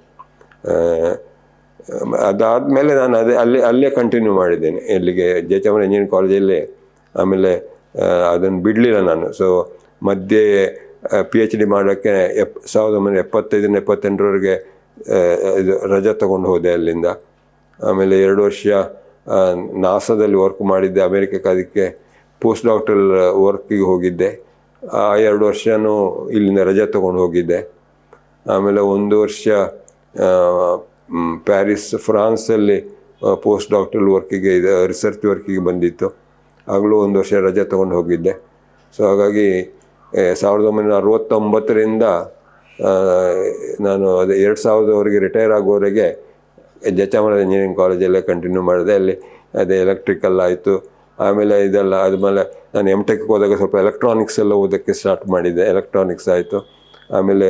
ಅದಾದಮೇಲೆ ನಾನು ಅದೇ ಅಲ್ಲೇ ಅಲ್ಲೇ ಕಂಟಿನ್ಯೂ ಮಾಡಿದ್ದೇನೆ. ಇಲ್ಲಿಗೆ ಜಯಚಾಮರ ಇಂಜಿನಿಯರಿಂಗ್ ಕಾಲೇಜಲ್ಲಿ ಆಮೇಲೆ ಅದನ್ನು ಬಿಡಲಿಲ್ಲ ನಾನು. ಸೊ ಮಧ್ಯೆ ಪಿ ಎಚ್ ಡಿ ಮಾಡೋಕ್ಕೆ ಎಪ್, ಸಾವಿರದ ಒಂಬೈನೂರ ಎಪ್ಪತ್ತೈದರಿಂದ ಎಪ್ಪತ್ತೆಂಟರವರೆಗೆ ಇದು ರಜೆ ತೊಗೊಂಡು ಹೋದೆ ಅಲ್ಲಿಂದ. ಆಮೇಲೆ ಎರಡು ವರ್ಷ ನಾಸಾದಲ್ಲಿ ವರ್ಕ್ ಮಾಡಿದ್ದೆ. ಅಮೇರಿಕಕ್ಕೆ ಅದಕ್ಕೆ ಪೋಸ್ಟ್ ಡಾಕ್ಟರ್ ವರ್ಕಿಗೆ ಹೋಗಿದ್ದೆ. ಆ ಎರಡು ವರ್ಷನೂ ಇಲ್ಲಿಂದ ರಜೆ ತೊಗೊಂಡು ಹೋಗಿದ್ದೆ. ಆಮೇಲೆ ಒಂದು ವರ್ಷ ಪ್ಯಾರಿಸ್, ಫ್ರಾನ್ಸಲ್ಲಿ ಪೋಸ್ಟ್ ಡಾಕ್ಟರ್ ವರ್ಕಿಗೆ ಇದು, ರಿಸರ್ಚ್ ವರ್ಕಿಗೆ ಬಂದಿತ್ತು. ಆಗಲೂ ಒಂದು ವರ್ಷ ರಜೆ ತೊಗೊಂಡು ಹೋಗಿದ್ದೆ. ಸೊ ಹಾಗಾಗಿ ಸಾವಿರದ ಒಂಬೈನೂರ ಅರವತ್ತೊಂಬತ್ತರಿಂದ ನಾನು ಅದೇ ಎರಡು ಸಾವಿರದವರೆಗೆ ರಿಟೈರ್ ಆಗೋವರೆಗೆ ಜಚಾಮರ ಇಂಜಿನಿಯರಿಂಗ್ ಕಾಲೇಜಲ್ಲೇ ಕಂಟಿನ್ಯೂ ಮಾಡಿದೆ. ಅಲ್ಲಿ ಅದೇ ಎಲೆಕ್ಟ್ರಿಕಲ್ ಆಯಿತು. ಆಮೇಲೆ ಇದೆಲ್ಲ ಆದಮೇಲೆ ನಾನು ಎಂ ಟೆಕ್ಗೆ ಹೋದಾಗ ಸ್ವಲ್ಪ ಎಲೆಕ್ಟ್ರಾನಿಕ್ಸ್ ಎಲ್ಲ ಓದೋಕ್ಕೆ ಸ್ಟಾರ್ಟ್ ಮಾಡಿದ್ದೆ ಎಲೆಕ್ಟ್ರಾನಿಕ್ಸ್ ಆಯಿತು. ಆಮೇಲೆ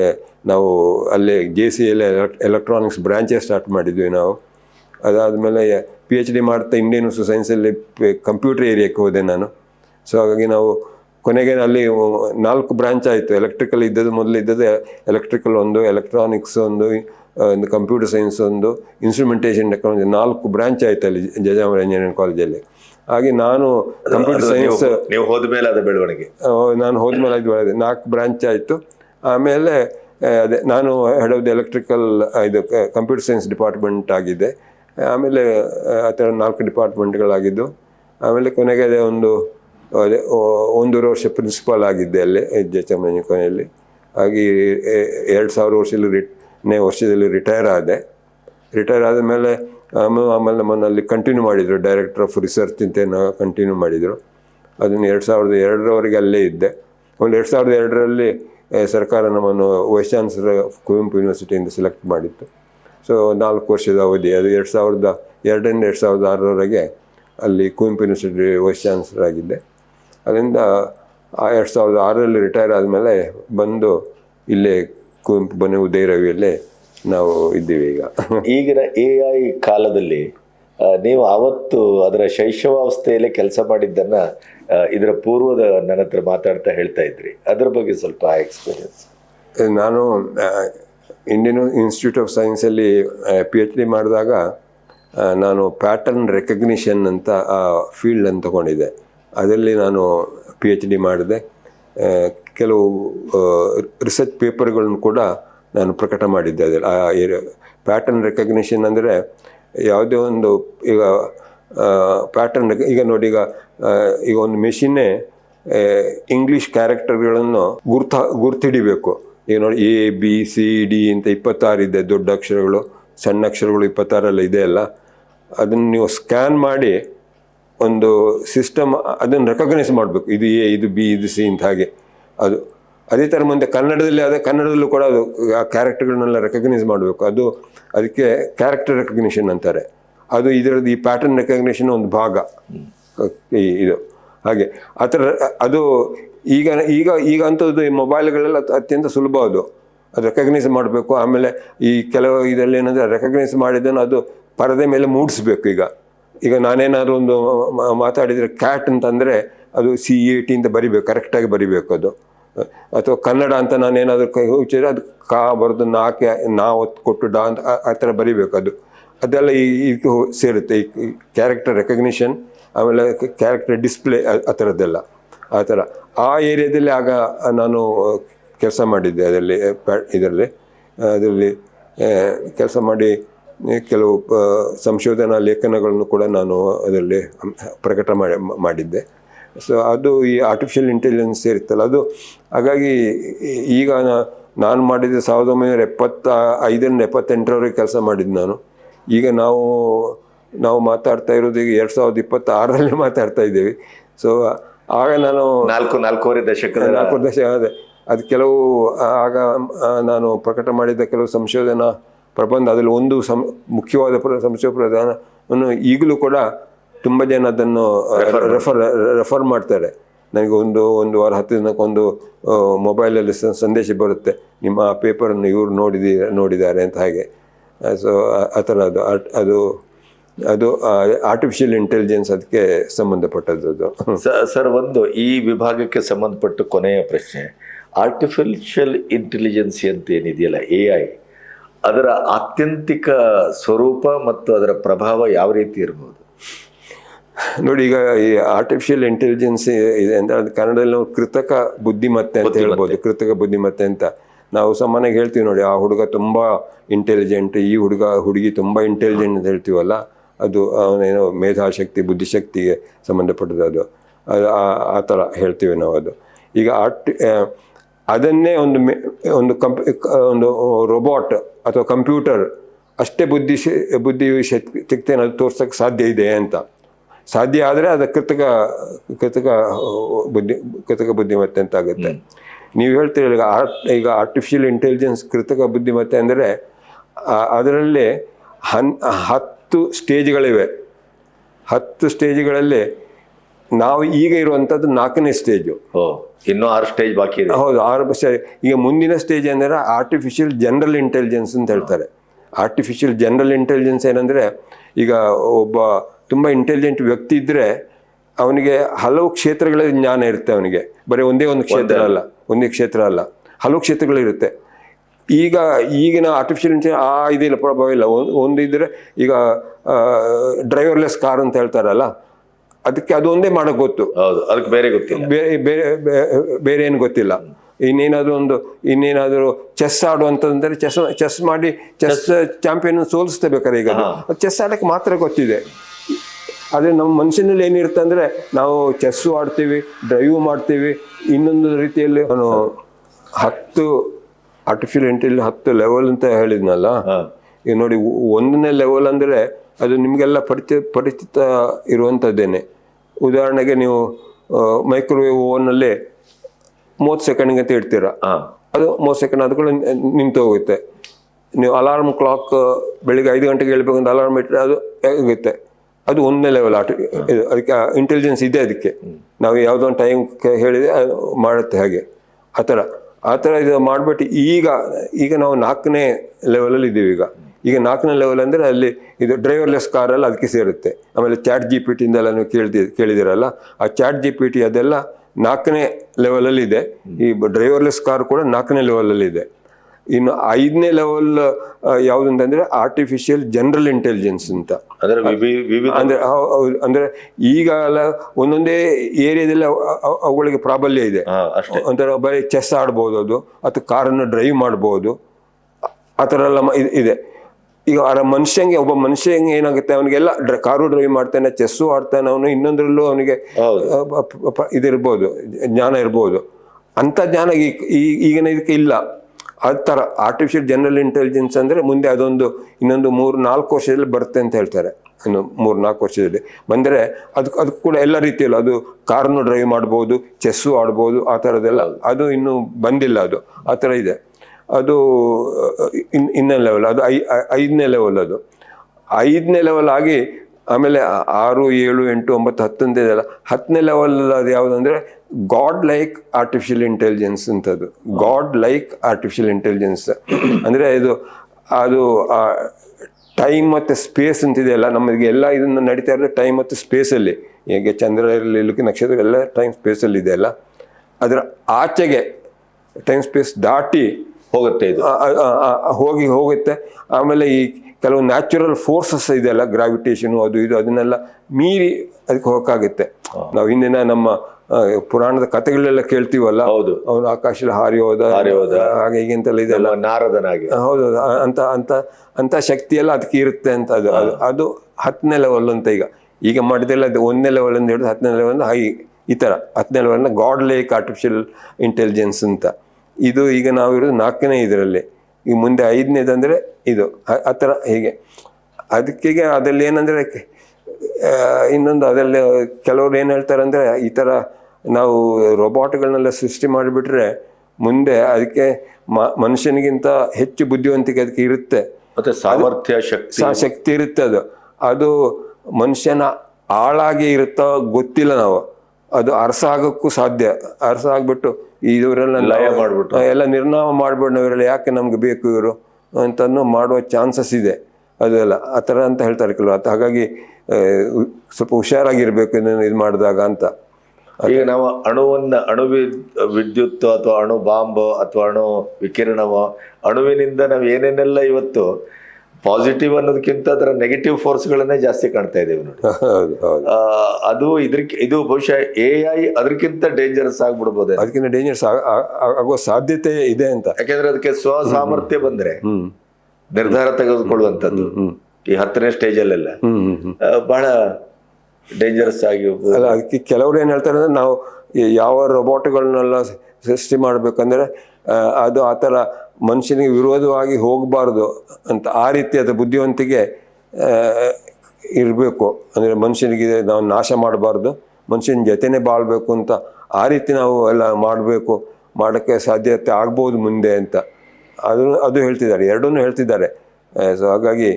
ನಾವು ಅಲ್ಲಿ ಜೆ ಸಿ ಎಲ್ ಎಲೆಕ್ಟ್ರಾನಿಕ್ಸ್ ಬ್ರ್ಯಾಂಚೇ ಸ್ಟಾರ್ಟ್ ಮಾಡಿದ್ವಿ ನಾವು. ಅದಾದಮೇಲೆ ಪಿ ಎಚ್ ಡಿ ಮಾಡ್ತಾ ಇಂಡಿಯನ್ ಸೈನ್ಸಲ್ಲಿ ಕಂಪ್ಯೂಟರ್ ಏರಿಯಾಕ್ಕೆ ಹೋದೆ ನಾನು. ಸೊ ಹಾಗಾಗಿ ನಾವು ಕೊನೆಗೆ ಅಲ್ಲಿ ನಾಲ್ಕು ಬ್ರಾಂಚ್ ಆಯಿತು. ಎಲೆಕ್ಟ್ರಿಕಲ್ ಇದ್ದದ್ದು ಮೊದಲು ಇದ್ದದ್ದು ಎಲೆಕ್ಟ್ರಿಕಲ್ ಒಂದು ಎಲೆಕ್ಟ್ರಾನಿಕ್ಸ್ ಒಂದು ಒಂದು ಕಂಪ್ಯೂಟರ್ ಸೈನ್ಸ್ ಒಂದು ಇನ್ಸ್ಟ್ರುಮೆಂಟೇಷನ್ ಟೆಕ್ನಾಲಜಿ ನಾಲ್ಕು ಬ್ರಾಂಚ್ ಆಯಿತು ಅಲ್ಲಿ ಜಜಾಮರ ಇಂಜಿನಿಯರಿಂಗ್ ಕಾಲೇಜಲ್ಲಿ ಹಾಗೆ ನಾನು ಕಂಪ್ಯೂಟರ್ ಸೈನ್ಸ್ ನೀವು ಹೋದ ಮೇಲೆ ಅದು ಬೆಳವಣಿಗೆ. ನಾನು ಹೋದ್ಮೇಲೆ ಅದು ನಾಲ್ಕು ಬ್ರಾಂಚ್ ಆಯಿತು. ಆಮೇಲೆ ಅದೇ ನಾನು ಹೆಡ್ ಆಫ್ ದ ಎಲೆಕ್ಟ್ರಿಕಲ್ ಇದು ಕಂಪ್ಯೂಟರ್ ಸೈನ್ಸ್ ಡಿಪಾರ್ಟ್ಮೆಂಟ್ ಆಗಿದ್ದೆ ಆಮೇಲೆ ಆ, ಥರ ನಾಲ್ಕು ಡಿಪಾರ್ಟ್ಮೆಂಟ್ಗಳಾಗಿದ್ದು ಆಮೇಲೆ ಕೊನೆಗೆ ಅದೇ ಒಂದು ಅದೇ ಒಂದೂವರೆ ವರ್ಷ ಪ್ರಿನ್ಸಿಪಾಲ್ ಆಗಿದ್ದೆ ಅಲ್ಲಿ ಜೆ ಕೊನೆಯಲ್ಲಿ. ಹಾಗೆ ಎರಡು ಸಾವಿರ ವರ್ಷದಲ್ಲಿ ರಿಟ್ನೇ ವರ್ಷದಲ್ಲಿ ರಿಟೈರ್ ಆದೆ. ರಿಟೈರ್ ಆದಮೇಲೆ ಆಮೇಲೆ ಆಮೇಲೆ ನಮ್ಮನ್ನಲ್ಲಿ ಕಂಟಿನ್ಯೂ ಮಾಡಿದರು. ಡೈರೆಕ್ಟರ್ ಆಫ್ ರಿಸರ್ಚ್ ಅಂತ ಕಂಟಿನ್ಯೂ ಮಾಡಿದರು. ಅದನ್ನು ಎರಡು ಸಾವಿರದ ಎರಡರವರೆಗೆ ಅಲ್ಲೇ ಇದ್ದೆ. ಒಂದು ಎರಡು ಸಾವಿರದ ಎರಡರಲ್ಲಿ ಸರ್ಕಾರ ನಮ್ಮನ್ನು ವೈಸ್ ಚಾನ್ಸಲರ್ ಕುವೆಂಪು ಯೂನಿವರ್ಸಿಟಿಯಿಂದ ಸೆಲೆಕ್ಟ್ ಮಾಡಿತ್ತು. ಸೊ ನಾಲ್ಕು ವರ್ಷದ ಅವಧಿ, ಅದು ಎರಡು ಸಾವಿರದ ಎರಡರಿಂದ ಎರಡು ಸಾವಿರದ ಆರರವರೆಗೆ ಅಲ್ಲಿ ಕುವೆಂಪು ಯೂನಿವರ್ಸಿಟಿ ವೈಸ್ ಚಾನ್ಸಲರ್ ಆಗಿದ್ದೆ. ಆ ಎರಡು ಸಾವಿರದ ಆರರಲ್ಲಿ ರಿಟೈರ್ ಆದಮೇಲೆ ಬಂದು ಇಲ್ಲೇ ಕುವೆಂಪು ಬನ್ನಿ, ಉದಯ ರವಿಯಲ್ಲೇ ನಾವು ಇದ್ದೀವಿ ಈಗ. ಈಗಿನ ಎ ಐ ಕಾಲದಲ್ಲಿ ನೀವು ಅವತ್ತು ಅದರ ಶೈಶವಾವಸ್ಥೆಯಲ್ಲೇ ಕೆಲಸ ಮಾಡಿದ್ದನ್ನ ಇದರ ಪೂರ್ವದ ನನ್ನ ಹತ್ರ ಮಾತಾಡ್ತಾ ಹೇಳ್ತಾ ಇದ್ರಿ. ಅದ್ರ ಬಗ್ಗೆ ಸ್ವಲ್ಪ ಎಕ್ಸ್ಪೀರಿಯನ್ಸ್ ನಾನು ಇಂಡಿಯನ್ ಇನ್ಸ್ಟಿಟ್ಯೂಟ್ ಆಫ್ ಸೈನ್ಸಲ್ಲಿ ಪಿ ಎಚ್ ಡಿ ಮಾಡಿದಾಗ ನಾನು ಪ್ಯಾಟರ್ನ್ ರೆಕಗ್ನಿಷನ್ ಅಂತ, ಆ ಫೀಲ್ಡನ್ನು ತಗೊಂಡಿದ್ದೆ. ಅದರಲ್ಲಿ ನಾನು ಪಿ ಎಚ್ ಡಿ ಮಾಡಿದೆ. ಕೆಲವು ರಿಸರ್ಚ್ ಪೇಪರ್ಗಳನ್ನು ಕೂಡ ನಾನು ಪ್ರಕಟ ಮಾಡಿದ್ದೆ ಅದರಲ್ಲಿ. ಆ ಪ್ಯಾಟರ್ನ್ ರೆಕಗ್ನಿಷನ್ ಅಂದರೆ ಯಾವುದೇ ಒಂದು ಈಗ ಪ್ಯಾಟರ್ನ್ ಈಗ ನೋಡಿ, ಈಗ ಈಗ ಒಂದು ಮೆಷಿನ್ನೇ ಇಂಗ್ಲೀಷ್ ಕ್ಯಾರೆಕ್ಟರ್ಗಳನ್ನು ಗುರ್ತ, ಗುರ್ತಿಡಿಬೇಕು. ಈಗ ನೋಡಿ ಎ ಬಿ ಸಿ ಡಿ ಅಂತ ಇಪ್ಪತ್ತಾರು ಇದೆ, ದೊಡ್ಡ ಅಕ್ಷರಗಳು, ಸಣ್ಣ ಅಕ್ಷರಗಳು ಇಪ್ಪತ್ತಾರೆಲ್ಲ, ಇದೆ ಅಲ್ಲ. ಅದನ್ನು ನೀವು ಸ್ಕ್ಯಾನ್ ಮಾಡಿ, ಒಂದು ಸಿಸ್ಟಮ್ ಅದನ್ನು ರೆಕಗ್ನೈಸ್ ಮಾಡಬೇಕು. ಇದು ಎ ಇದು ಬಿ ಇದು ಸಿ ಅಂತ ಹಾಗೆ. ಅದು, ಅದೇ ಥರ ಮುಂದೆ ಕನ್ನಡದಲ್ಲಿ ಅದೇ ಕನ್ನಡದಲ್ಲೂ ಕೂಡ ಅದು, ಆ ಕ್ಯಾರೆಕ್ಟರ್ಗಳನ್ನೆಲ್ಲ ರೆಕಗ್ನೈಸ್ ಮಾಡಬೇಕು. ಅದು ಅದಕ್ಕೆ ಕ್ಯಾರೆಕ್ಟರ್ ರೆಕಗ್ನಿಷನ್ ಅಂತಾರೆ. ಅದು ಇದರದ್ದು ಈ ಪ್ಯಾಟರ್ನ್ ರೆಕಗ್ನಿಷನ್ ಒಂದು ಭಾಗ. ಈ ಇದು. ಹಾಗೆ, ಆ ಥರ ಅದು ಈಗ ಈಗ ಈಗ ಅಂಥದ್ದು ಈ ಮೊಬೈಲ್ಗಳೆಲ್ಲ ಅತ್ಯಂತ ಸುಲಭ ಅದು. ಅದು ರೆಕಗ್ನೈಸ್ ಮಾಡಬೇಕು. ಆಮೇಲೆ ಈ ಕೆಲವು ಇದರಲ್ಲಿ ಏನಂದರೆ ರೆಕಗ್ನೈಸ್ ಮಾಡಿದ್ದನ್ನು ಅದು ಪರದೆ ಮೇಲೆ ಮೂಡಿಸ್ಬೇಕು ಈಗ. ಈಗ ನಾನೇನಾದರೂ ಒಂದು ಮಾತಾಡಿದರೆ ಕ್ಯಾಟ್ ಅಂತಂದರೆ ಅದು ಸಿ ಎ ಟಿ ಅಂತ ಬರಿಬೇಕು ಕರೆಕ್ಟಾಗಿ ಬರಿಬೇಕು ಅದು. ಅಥವಾ ಕನ್ನಡ ಅಂತ ನಾನೇನಾದರೂ ಕೈ ಹುಚ್ಚಿದ್ರೆ ಅದು ಕಾ ಬರೆದು ನಾಕೆ, ನಾ ಒತ್ತು ಕೊಟ್ಟು ಡಾ ಅಂತ ಆ- ಥರ ಬರಿಬೇಕು ಅದು. ಅದೆಲ್ಲ ಈ ಇದು ಸೇರುತ್ತೆ, ಈ ಕ್ಯಾರೆಕ್ಟರ್ ರೆಕಗ್ನಿಷನ್ ಆಮೇಲೆ ಕ್ಯಾರೆಕ್ಟರ್ ಡಿಸ್ಪ್ಲೇ ಆ ಥರದ್ದೆಲ್ಲ, ಆ ಥರ. ಆ ಏರಿಯಾದಲ್ಲಿ ಆಗ ನಾನು ಕೆಲಸ ಮಾಡಿದ್ದೆ ಅದರಲ್ಲಿ ಇದರಲ್ಲಿ ಅದರಲ್ಲಿ ಕೆಲಸ ಮಾಡಿ ಕೆಲವು ಸಂಶೋಧನಾ ಲೇಖನಗಳನ್ನು ಕೂಡ ನಾನು ಅದರಲ್ಲಿ ಪ್ರಕಟ ಮಾಡಿ ಮಾಡಿದ್ದೆ. ಸೊ ಅದು ಈ ಆರ್ಟಿಫಿಷಿಯಲ್ ಇಂಟೆಲಿಜೆನ್ಸ್ ಇರುತ್ತಲ್ಲ ಅದು ಹಾಗಾಗಿ ಈಗ ನಾ- ನಾನು ಮಾಡಿದ ಸಾವಿರದ ಒಂಬೈನೂರ ಎಪ್ಪತ್ತ ಐದರಿಂದ ಎಪ್ಪತ್ತೆಂಟರವರೆಗೆ ಕೆಲಸ ಮಾಡಿದ್ದು ನಾನು. ಈಗ ನಾವು ನಾವು ಮಾತಾಡ್ತಾ ಇರೋದು ಈಗ ಎರಡು ಸಾವಿರದ ಇಪ್ಪತ್ತಾರರಲ್ಲಿ [laughs] ಮಾತಾಡ್ತಾ ಇದ್ದೀವಿ. ಸೊ ಆಗ ನಾನು ನಾಲ್ಕು ನಾಲ್ಕೂವರೆ ದಶಕ ನಾಲ್ಕು ದಶಕ ಅದೇ. ಅದು ಕೆಲವು ಆಗ ನಾನು ಪ್ರಕಟ ಮಾಡಿದ ಕೆಲವು ಸಂಶೋಧನಾ ಪ್ರಬಂಧ ಅದರಲ್ಲಿ ಒಂದು ಸಂ ಮುಖ್ಯವಾದ ಪ್ರ ಸಂಶೋಧನ ಪ್ರಧಾನವನ್ನು ಈಗಲೂ ಕೂಡ ತುಂಬ ಜನ ಅದನ್ನು ರೆಫರ್ ರೆಫರ್ ಮಾಡ್ತಾರೆ. ನನಗೆ ಒಂದು ಒಂದು ವಾರ ಹತ್ತು ದಿನಕ್ಕೊಂದು ಮೊಬೈಲಲ್ಲಿ ಸಂದೇಶ ಬರುತ್ತೆ. ನಿಮ್ಮ ಆ ಪೇಪರನ್ನು ಇವರು ನೋಡಿದಿ ನೋಡಿದ್ದಾರೆ ಅಂತ ಹಾಗೆ. ಸೊ ಆ ಥರ ಅದು ಅದು ಅದು ಆರ್ಟಿಫಿಷಿಯಲ್ ಇಂಟೆಲಿಜೆನ್ಸ್ ಅದಕ್ಕೆ ಸಂಬಂಧಪಟ್ಟದ್ದು [laughs] ಸರ್ ಒಂದು ಈ ವಿಭಾಗಕ್ಕೆ ಸಂಬಂಧಪಟ್ಟ ಕೊನೆಯ ಪ್ರಶ್ನೆ. ಆರ್ಟಿಫಿಷಿಯಲ್ ಇಂಟೆಲಿಜೆನ್ಸಿ ಅಂತ ಏನಿದೆಯಲ್ಲ ಎ ಐ ಅದರ ಆತ್ಯಂತಿಕ ಸ್ವರೂಪ ಮತ್ತು ಅದರ ಪ್ರಭಾವ ಯಾವ ರೀತಿ ಇರ್ಬೋದು? ನೋಡಿ ಈಗ ಈ ಆರ್ಟಿಫಿಷಿಯಲ್ ಇಂಟೆಲಿಜೆನ್ಸ್ ಇದೆ ಅಂತ ಅದು ಕನ್ನಡದಲ್ಲಿ ನಾವು ಕೃತಕ ಬುದ್ಧಿಮತ್ತೆ ಅಂತ ಹೇಳ್ಬೋದು ಕೃತಕ ಬುದ್ಧಿಮತ್ತೆ ಅಂತ. ನಾವು ಸಾಮಾನ್ಯವಾಗಿ ಹೇಳ್ತೀವಿ ನೋಡಿ ಆ ಹುಡುಗ ತುಂಬ ಇಂಟೆಲಿಜೆಂಟ್ ಈ ಹುಡುಗ ಹುಡುಗಿ ತುಂಬ ಇಂಟೆಲಿಜೆಂಟ್ ಅಂತ ಹೇಳ್ತೀವಲ್ಲ ಅದು ಅವನೇನೋ ಮೇಧಾಶಕ್ತಿ ಬುದ್ಧಿಶಕ್ತಿಗೆ ಸಂಬಂಧಪಟ್ಟದ್ದು. ಅದು ಅದು ಆ- ಆ ಥರ ಹೇಳ್ತೀವಿ ನಾವು ಅದು. ಈಗ ಆರ್ಟ್ ಅದನ್ನೇ ಒಂದು ಮೆ ಒಂದು ಕಂಪ್ ಒಂದು ರೋಬೋಟ್ ಅಥವಾ ಕಂಪ್ಯೂಟರ್ ಅಷ್ಟೇ ಬುದ್ಧಿ ಬುದ್ಧಿ ಶಕ್ತಿ ಅದು ತೋರ್ಸೋಕ್ಕೆ ಸಾಧ್ಯ ಇದೆ ಅಂತ. ಸಾಧ್ಯ ಆದರೆ ಅದು ಕೃತಕ ಕೃತಕ ಬುದ್ಧಿ ಕೃತಕ ಬುದ್ಧಿಮತ್ತೆ ಅಂತ ಆಗುತ್ತೆ. ನೀವು ಹೇಳ್ತೀರಿ ಈಗ ಆರ್ಟ್ ಈಗ ಆರ್ಟಿಫಿಷಿಯಲ್ ಇಂಟೆಲಿಜೆನ್ಸ್ ಕೃತಕ ಬುದ್ಧಿಮತ್ತೆ ಅಂದರೆ ಅದರಲ್ಲಿ ಹನ್ ಹತ್ತು ಸ್ಟೇಜ್ಗಳಿವೆ. ಹತ್ತು ಸ್ಟೇಜ್ಗಳಲ್ಲಿ ನಾವು ಈಗ ಇರುವಂಥದ್ದು ನಾಲ್ಕನೇ ಸ್ಟೇಜು. ಇನ್ನೂ ಆರು ಸ್ಟೇಜ್ ಬಾಕಿ ಇದೆ. ಹೌದು ಆರು ಈಗ ಮುಂದಿನ ಸ್ಟೇಜ್ ಅಂದರೆ ಆರ್ಟಿಫಿಷಿಯಲ್ ಜನರಲ್ ಇಂಟೆಲಿಜೆನ್ಸ್ ಅಂತ ಹೇಳ್ತಾರೆ. ಆರ್ಟಿಫಿಷಿಯಲ್ ಜನರಲ್ ಇಂಟೆಲಿಜೆನ್ಸ್ ಏನಂದರೆ ಈಗ ಒಬ್ಬ ತುಂಬ ಇಂಟೆಲಿಜೆಂಟ್ ವ್ಯಕ್ತಿ ಇದ್ದರೆ ಅವನಿಗೆ ಹಲವು ಕ್ಷೇತ್ರಗಳ ಜ್ಞಾನ ಇರುತ್ತೆ ಅವನಿಗೆ. ಬರೀ ಒಂದೇ ಒಂದು ಕ್ಷೇತ್ರ ಅಲ್ಲ ಒಂದೇ. ಕ್ಷೇತ್ರ ಅಲ್ಲ. ಹಲವು ಕ್ಷೇತ್ರಗಳಿರುತ್ತೆ ಈಗ ಈಗಿನ ಆರ್ಟಿಫಿಷಿಯಲ್ ಇಂಟೆಲಿಜೆನ್ಸ್ ಆ ಇದಿಲ್ಲ ಪ್ರಭಾವ ಇಲ್ಲ. ಒಂದು ಒಂದು ಇದ್ದರೆ ಈಗ ಡ್ರೈವರ್ಲೆಸ್ ಕಾರ್ ಅಂತ ಹೇಳ್ತಾರಲ್ಲ ಅದಕ್ಕೆ ಅದು ಒಂದೇ ಮಾಡೋಕ್ಕೆ ಗೊತ್ತು. ಹೌದು ಅದಕ್ಕೆ ಬೇರೆ ಗೊತ್ತಿಲ್ಲ. ಬೇರೆ ಬೇರೆ ಬೇರೆ ಏನು ಗೊತ್ತಿಲ್ಲ. ಇನ್ನೇನಾದರೂ ಒಂದು ಇನ್ನೇನಾದರೂ ಚೆಸ್ ಆಡುವಂತಂದರೆ ಚೆಸ್ ಚೆಸ್ ಮಾಡಿ ಚೆಸ್ ಚಾಂಪಿಯನ್ ಸೋಲಿಸ್ತಾ ಬೇಕಾದ್ರೆ ಈಗ ಚೆಸ್ ಆಡಕ್ಕೆ ಮಾತ್ರ ಗೊತ್ತಿದೆ. ಆದರೆ ನಮ್ಮ ಮನಸ್ಸಿನಲ್ಲಿ ಏನಿರುತ್ತೆ ಅಂದರೆ ನಾವು ಚೆಸ್ಸು ಆಡ್ತೀವಿ ಡ್ರೈವ್ ಮಾಡ್ತೀವಿ. ಇನ್ನೊಂದು ರೀತಿಯಲ್ಲಿ ನಾನು ಹತ್ತು ಆರ್ಟಿಫಿಷಿಯಲ್ ಇಂಟೆಲಿ ಹತ್ತು ಲೆವೆಲ್ ಅಂತ ಹೇಳಿದ್ನಲ್ಲ. ಈಗ ನೋಡಿ ಒಂದನೇ ಲೆವೆಲ್ ಅಂದರೆ ಅದು ನಿಮಗೆಲ್ಲ ಪರಿಚಿತ ಪರಿಚಿತ ಇರುವಂಥದ್ದೇನೆ ಉದಾಹರಣೆಗೆ ನೀವು ಮೈಕ್ರೋವೇವ್ ಓವನ್ನಲ್ಲಿ ಮೂವತ್ತು ಸೆಕೆಂಡ್ಗೆ ಅಂತ ಇಡ್ತೀರ? ಹಾ. ಅದು ಮೂವತ್ತು ಸೆಕೆಂಡ್ ಆದ ಕೂಡ ನಿಂತು ಹೋಗುತ್ತೆ. ನೀವು ಅಲಾರ್ಮ್ ಕ್ಲಾಕ್ ಬೆಳಿಗ್ಗೆ ಐದು ಗಂಟೆಗೆ ಹೇಳ್ಬೇಕು ಅಂತ ಅಲಾರ್ಮ್ ಇಟ್ಟರೆ ಅದು ಆಗುತ್ತೆ. ಅದು ಒಂದನೇ ಲೆವೆಲ್ ಆಟ ಇದು ಅದಕ್ಕೆ ಇಂಟೆಲಿಜೆನ್ಸ್ ಇದೆ ಅದಕ್ಕೆ. ನಾವು ಯಾವುದೋ ಒಂದು ಟೈಮ್ ಹೇಳಿದೆ ಅದು ಮಾಡುತ್ತೆ ಹಾಗೆ. ಆ ಥರ. ಆ ಥರ ಇದು ಮಾಡಿಬಿಟ್ಟು ಈಗ ಈಗ ನಾವು ನಾಲ್ಕನೇ ಲೆವೆಲಲ್ಲಿ ಇದ್ದೀವಿ ಈಗ. ಈಗ ನಾಲ್ಕನೇ ಲೆವೆಲ್ ಅಂದರೆ ಅಲ್ಲಿ ಇದು ಡ್ರೈವರ್ಲೆಸ್ ಕಾರಲ್ಲಿ ಅದಕ್ಕೆ ಸೇರುತ್ತೆ. ಆಮೇಲೆ ಚಾಟ್ ಜಿ ಪಿ ಟಿಯಿಂದೆಲ್ಲ ನೀವು ಕೇಳ್ತಿ ಕೇಳಿದಿರಲ್ಲ? ಆ ಚಾಟ್ ಜಿ ಪಿ ಟಿ ಅದೆಲ್ಲ ನಾಲ್ಕನೇ ಲೆವೆಲಲ್ಲಿದೆ ಈ ಡ್ರೈವರ್ಲೆಸ್ ಕಾರ್ ಕೂಡ ನಾಲ್ಕನೇ ಲೆವೆಲಲ್ಲಿದೆ ಇನ್ನು ಐದನೇ ಲೆವೆಲ್ ಯಾವುದು ಅಂತಂದರೆ ಆರ್ಟಿಫಿಷಿಯಲ್ ಜನರಲ್ ಇಂಟೆಲಿಜೆನ್ಸ್ ಅಂತ. ಅಂದ್ರೆ ಅಂದ್ರೆ ಈಗ ಎಲ್ಲ ಒಂದೊಂದೇ ಏರಿಯಾದಲ್ಲಿ ಅವ್- ಅವ್- ಅವುಗಳಿಗೆ ಪ್ರಾಬಲ್ಯ ಇದೆ. ಒಂಥರ ಬರೀ ಚೆಸ್ ಆಡ್ಬೋದು ಅದು ಅಥವಾ ಕಾರನ್ನು ಡ್ರೈವ್ ಮಾಡ್ಬೋದು. ಆ ಥರ ಎಲ್ಲ ಇದೆ. ಈಗ ಆ ಮನುಷ್ಯಂಗೆ ಒಬ್ಬ ಮನುಷ್ಯಂಗೆ ಏನಾಗುತ್ತೆ? ಅವನಿಗೆಲ್ಲ ಕಾರು ಡ್ರೈವ್ ಮಾಡ್ತಾನೆ ಚೆಸ್ಸು ಆಡ್ತಾನೆ ಅವನು ಇನ್ನೊಂದರಲ್ಲೂ ಅವನಿಗೆ ಇದಿರ್ಬೋದು ಜ್ಞಾನ ಇರ್ಬೋದು. ಅಂಥ ಜ್ಞಾನ ಈ- ಈ- ಈಗಿನ ಇದಕ್ಕೆ ಇಲ್ಲ. ಆ ಥರ ಆರ್ಟಿಫಿಷಿಯಲ್ ಜನರಲ್ ಇಂಟೆಲಿಜೆನ್ಸ್ ಅಂದರೆ ಮುಂದೆ ಅದೊಂದು ಇನ್ನೊಂದು ಮೂರು ನಾಲ್ಕು ವರ್ಷದಲ್ಲಿ ಬರುತ್ತೆ ಅಂತ ಹೇಳ್ತಾರೆ. ಇನ್ನು ಮೂರು ನಾಲ್ಕು ವರ್ಷದಲ್ಲಿ. ಬಂದರೆ ಅದಕ್ಕೆ ಅದಕ್ಕೆ ಕೂಡ ಎಲ್ಲ ರೀತಿಯಲ್ಲೂ ಅದು ಕಾರನ್ನು ಡ್ರೈವ್ ಮಾಡ್ಬೋದು ಚೆಸ್ಸು ಆಡ್ಬೋದು ಆ ಥರದ್ದೆಲ್ಲ ಅದು ಇನ್ನೂ ಬಂದಿಲ್ಲ ಅದು. ಆ ಥರ ಇದೆ. ಅದು ಇನ್ ಇನ್ನೇ ಲೆವೆಲ್ ಅದು ಐ ಐದನೇ ಲೆವೆಲ್ ಅದು. ಐದನೇ ಲೆವೆಲ್ ಆಗಿ, ಆಮೇಲೆ ಆರು, ಏಳು, ಎಂಟು, ಒಂಬತ್ತು ಹತ್ತಂತ ಇದೆಯಲ್ಲ ಹತ್ತನೇ ಲೆವೆಲ್ ಅದು ಯಾವುದಂದ್ರೆ ಗಾಡ್ ಲೈಕ್ ಆರ್ಟಿಫಿಷಿಯಲ್ ಇಂಟೆಲಿಜೆನ್ಸ್ ಅಂತದ್ದು ಗಾಡ್ ಲೈಕ್ ಆರ್ಟಿಫಿಷಿಯಲ್ ಇಂಟೆಲಿಜೆನ್ಸ್ ಅಂದರೆ ಇದು, ಅದು ಟೈಮ್ ಮತ್ತು ಸ್ಪೇಸ್ ಅಂತಿದೆಯಲ್ಲ ನಮಗೆ ಎಲ್ಲ ಇದನ್ನು ನಡೀತಾ ಇರೋದು ಟೈಮ್ ಮತ್ತು ಸ್ಪೇಸಲ್ಲಿ ಹೇಗೆ ಚಂದ್ರ ಇರಲಿ ಇಲ್ಲಕ್ಕೆ ನಕ್ಷತ್ರ, ಎಲ್ಲ ಟೈಮ್ ಸ್ಪೇಸಲ್ಲಿ ಇದೆ ಅಲ್ಲ. ಅದರ ಆಚೆಗೆ ಟೈಮ್ ಸ್ಪೇಸ್ ದಾಟಿ ಹೋಗುತ್ತೆ ಇದು. ಹೋಗಿ ಹೋಗುತ್ತೆ. ಆಮೇಲೆ ಈ ಕೆಲವು ನ್ಯಾಚುರಲ್ ಫೋರ್ಸಸ್ ಇದೆಯಲ್ಲ ಗ್ರಾವಿಟೇಷನು ಅದು ಇದು ಅದನ್ನೆಲ್ಲ ಮೀರಿ ಅದಕ್ಕೆ ಹೋಗಕ್ಕಾಗುತ್ತೆ. ನಾವು ಹಿಂದಿನ ನಮ್ಮ ಪುರಾಣದ ಕಥೆಗಳೆಲ್ಲ ಕೇಳ್ತೀವಲ್ಲ? ಹೌದು. ಅವನು ಆಕಾಶದಲ್ಲಿ ಹಾರಿ ಹೋದ ಹಾರಿ ಹೋದ. ಹಾಗೆ ಈಗಂತೆಲ್ಲ ಅಂತೆಲ್ಲ ಇದೆಲ್ಲ. ನಾರದನಾಗಿ. ಹೌದು ಅಂತ ಅಂತ ಅಂತ ಶಕ್ತಿ ಎಲ್ಲ ಅದಕ್ಕೆ ಇರುತ್ತೆ ಅಂತ ಅದು. ಅದು ಅದು ಹತ್ತನೇ ಲೆವೆಲ್ ಅಂತ ಈಗ. ಈಗ ಮಾಡಿದೆಲ್ಲ ಅದು ಒಂದನೇ ಲೆವೆಲ್ ಅಂತ ಹೇಳಿದ್ರೆ ಹತ್ತನೇ ಲೆವೆಲ್ ಹೈ ಈ ಥರ ಹತ್ತನೇ ಲೆವೆಲ್ನ ಗಾಡ್ ಲೇಕ್ ಆರ್ಟಿಫಿಷಿಯಲ್ ಇಂಟೆಲಿಜೆನ್ಸ್ ಅಂತ. ಇದು ಈಗ ನಾವಿರೋದು ನಾಲ್ಕನೇ ಇದರಲ್ಲಿ. ಈಗ ಮುಂದೆ ಐದನೇದಂದರೆ ಇದು ಆ- ಆ ಥರ ಹೀಗೆ. ಅದಕ್ಕೆ ಅದರಲ್ಲಿ ಏನಂದರೆ ಇನ್ನೊಂದು ಅದರಲ್ಲಿ ಕೆಲವ್ರು ಏನು ಹೇಳ್ತಾರೆ ಅಂದರೆ ಈ ಥರ ನಾವು ರೋಬೋಟ್ಗಳನ್ನೆಲ್ಲ ಸೃಷ್ಟಿ ಮಾಡಿಬಿಟ್ರೆ ಮುಂದೆ ಅದಕ್ಕೆ ಮನುಷ್ಯನಿಗಿಂತ ಹೆಚ್ಚು ಬುದ್ಧಿವಂತಿಕೆ ಅದಕ್ಕೆ ಇರುತ್ತೆ. ಮತ್ತು ಸಾಮರ್ಥ್ಯ ಶಕ್ತಿ. ಶಕ್ತಿ ಇರುತ್ತೆ ಅದು. ಅದು ಮನುಷ್ಯನ ಆಳಾಗಿ ಇರುತ್ತೋ ಗೊತ್ತಿಲ್ಲ ನಾವು. ಅದು ಅರಸ ಆಗೋಕ್ಕೂ ಸಾಧ್ಯ. ಅರಸ ಆಗ್ಬಿಟ್ಟು ಇವರೆಲ್ಲ ಲಯ ಮಾಡ್ಬಿಟ್ಟು. ಎಲ್ಲ ನಿರ್ನಾಮ ಮಾಡ್ಬಿಟ್ಟು ಇವರೆಲ್ಲ ಯಾಕೆ ನಮ್ಗೆ ಬೇಕು ಇವರು ಅಂತನೂ ಮಾಡುವ ಚಾನ್ಸಸ್ ಇದೆ. ಅದೆಲ್ಲ ಆ ಥರ ಅಂತ ಹೇಳ್ತಾರೆ ಕೆಲವು ಅದು ಹಾಗಾಗಿ ಸ್ವಲ್ಪ ಹುಷಾರಾಗಿರ್ಬೇಕು ಇದನ್ನು ಇದು ಮಾಡಿದಾಗ ಅಂತ. ಈಗ ನಾವು ಅಣುವನ್ನು ಅಣು ವಿದ್ಯುತ್ ಅಥವಾ ಅಣು ಬಾಂಬ್ ಅಥವಾ ಅಣು ವಿಕಿರಣವೋ ಅಣುವಿನಿಂದ ನಾವು ಏನೇನೆಲ್ಲ ಇವತ್ತು ಪಾಸಿಟಿವ್ ಅನ್ನೋದಕ್ಕಿಂತ ಅದರ ನೆಗೆಟಿವ್ ಫೋರ್ಸ್ಗಳನ್ನೇ ಜಾಸ್ತಿ ಕಾಣ್ತಾ ಇದ್ದೇವೆ ನೋಡಿ [laughs] ಹೌದು ಹೌದು. ಆ, ಅದು ಇದ್ರಕ್ಕೆ ಇದು ಬಹುಶಃ ಎ ಐ ಅದಕ್ಕಿಂತ ಡೇಂಜರಸ್ ಆಗ್ಬಿಡ್ಬೋದು? ಅದಕ್ಕಿಂತ ಡೇಂಜರಸ್ ಆಗೋ ಸಾಧ್ಯತೆ ಇದೆ ಅಂತ. ಯಾಕೆಂದ್ರೆ ಅದಕ್ಕೆ ಸ್ವ ಸಾಮರ್ಥ್ಯ ಬಂದ್ರೆ ನಿರ್ಧಾರ ತೆಗೆದುಕೊಳ್ಳುವಂಥದ್ದು. ಈ ಹತ್ತನೇ ಸ್ಟೇಜಲ್ಲೆಲ್ಲ ಬಹಳ ಡೇಂಜರಸ್ ಆಗಿ ಅಲ್ಲ ಅದಕ್ಕೆ ಕೆಲವರು ಏನು ಹೇಳ್ತಾರೆ ಅಂದ್ರೆ ನಾವು ಯಾವ ರೋಬೋಟ್ಗಳನ್ನೆಲ್ಲ ಸೃಷ್ಟಿ ಮಾಡಬೇಕಂದ್ರೆ ಅದು ಆ ಥರ ಮನುಷ್ಯನಿಗೆ ವಿರೋಧವಾಗಿ ಹೋಗಬಾರ್ದು ಅಂತ ಆ ರೀತಿಯಾದ ಬುದ್ಧಿವಂತಿಕೆ ಇರಬೇಕು. ಅಂದರೆ ಮನುಷ್ಯನಿಗೆ ನಾವು ನಾಶ ಮಾಡಬಾರ್ದು, ಮನುಷ್ಯನ ಜೊತೆನೇ ಬಾಳ್ಬೇಕು ಅಂತ ಆ ರೀತಿ ನಾವು ಎಲ್ಲ ಮಾಡಬೇಕು, ಮಾಡೋಕ್ಕೆ ಸಾಧ್ಯತೆ ಆಗ್ಬೋದು ಮುಂದೆ ಅಂತ. ಅದು ಅದು ಹೇಳ್ತಿದ್ದಾರೆ, ಎರಡನ್ನೂ ಹೇಳ್ತಿದ್ದಾರೆ. ಸೊ ಹಾಗಾಗಿ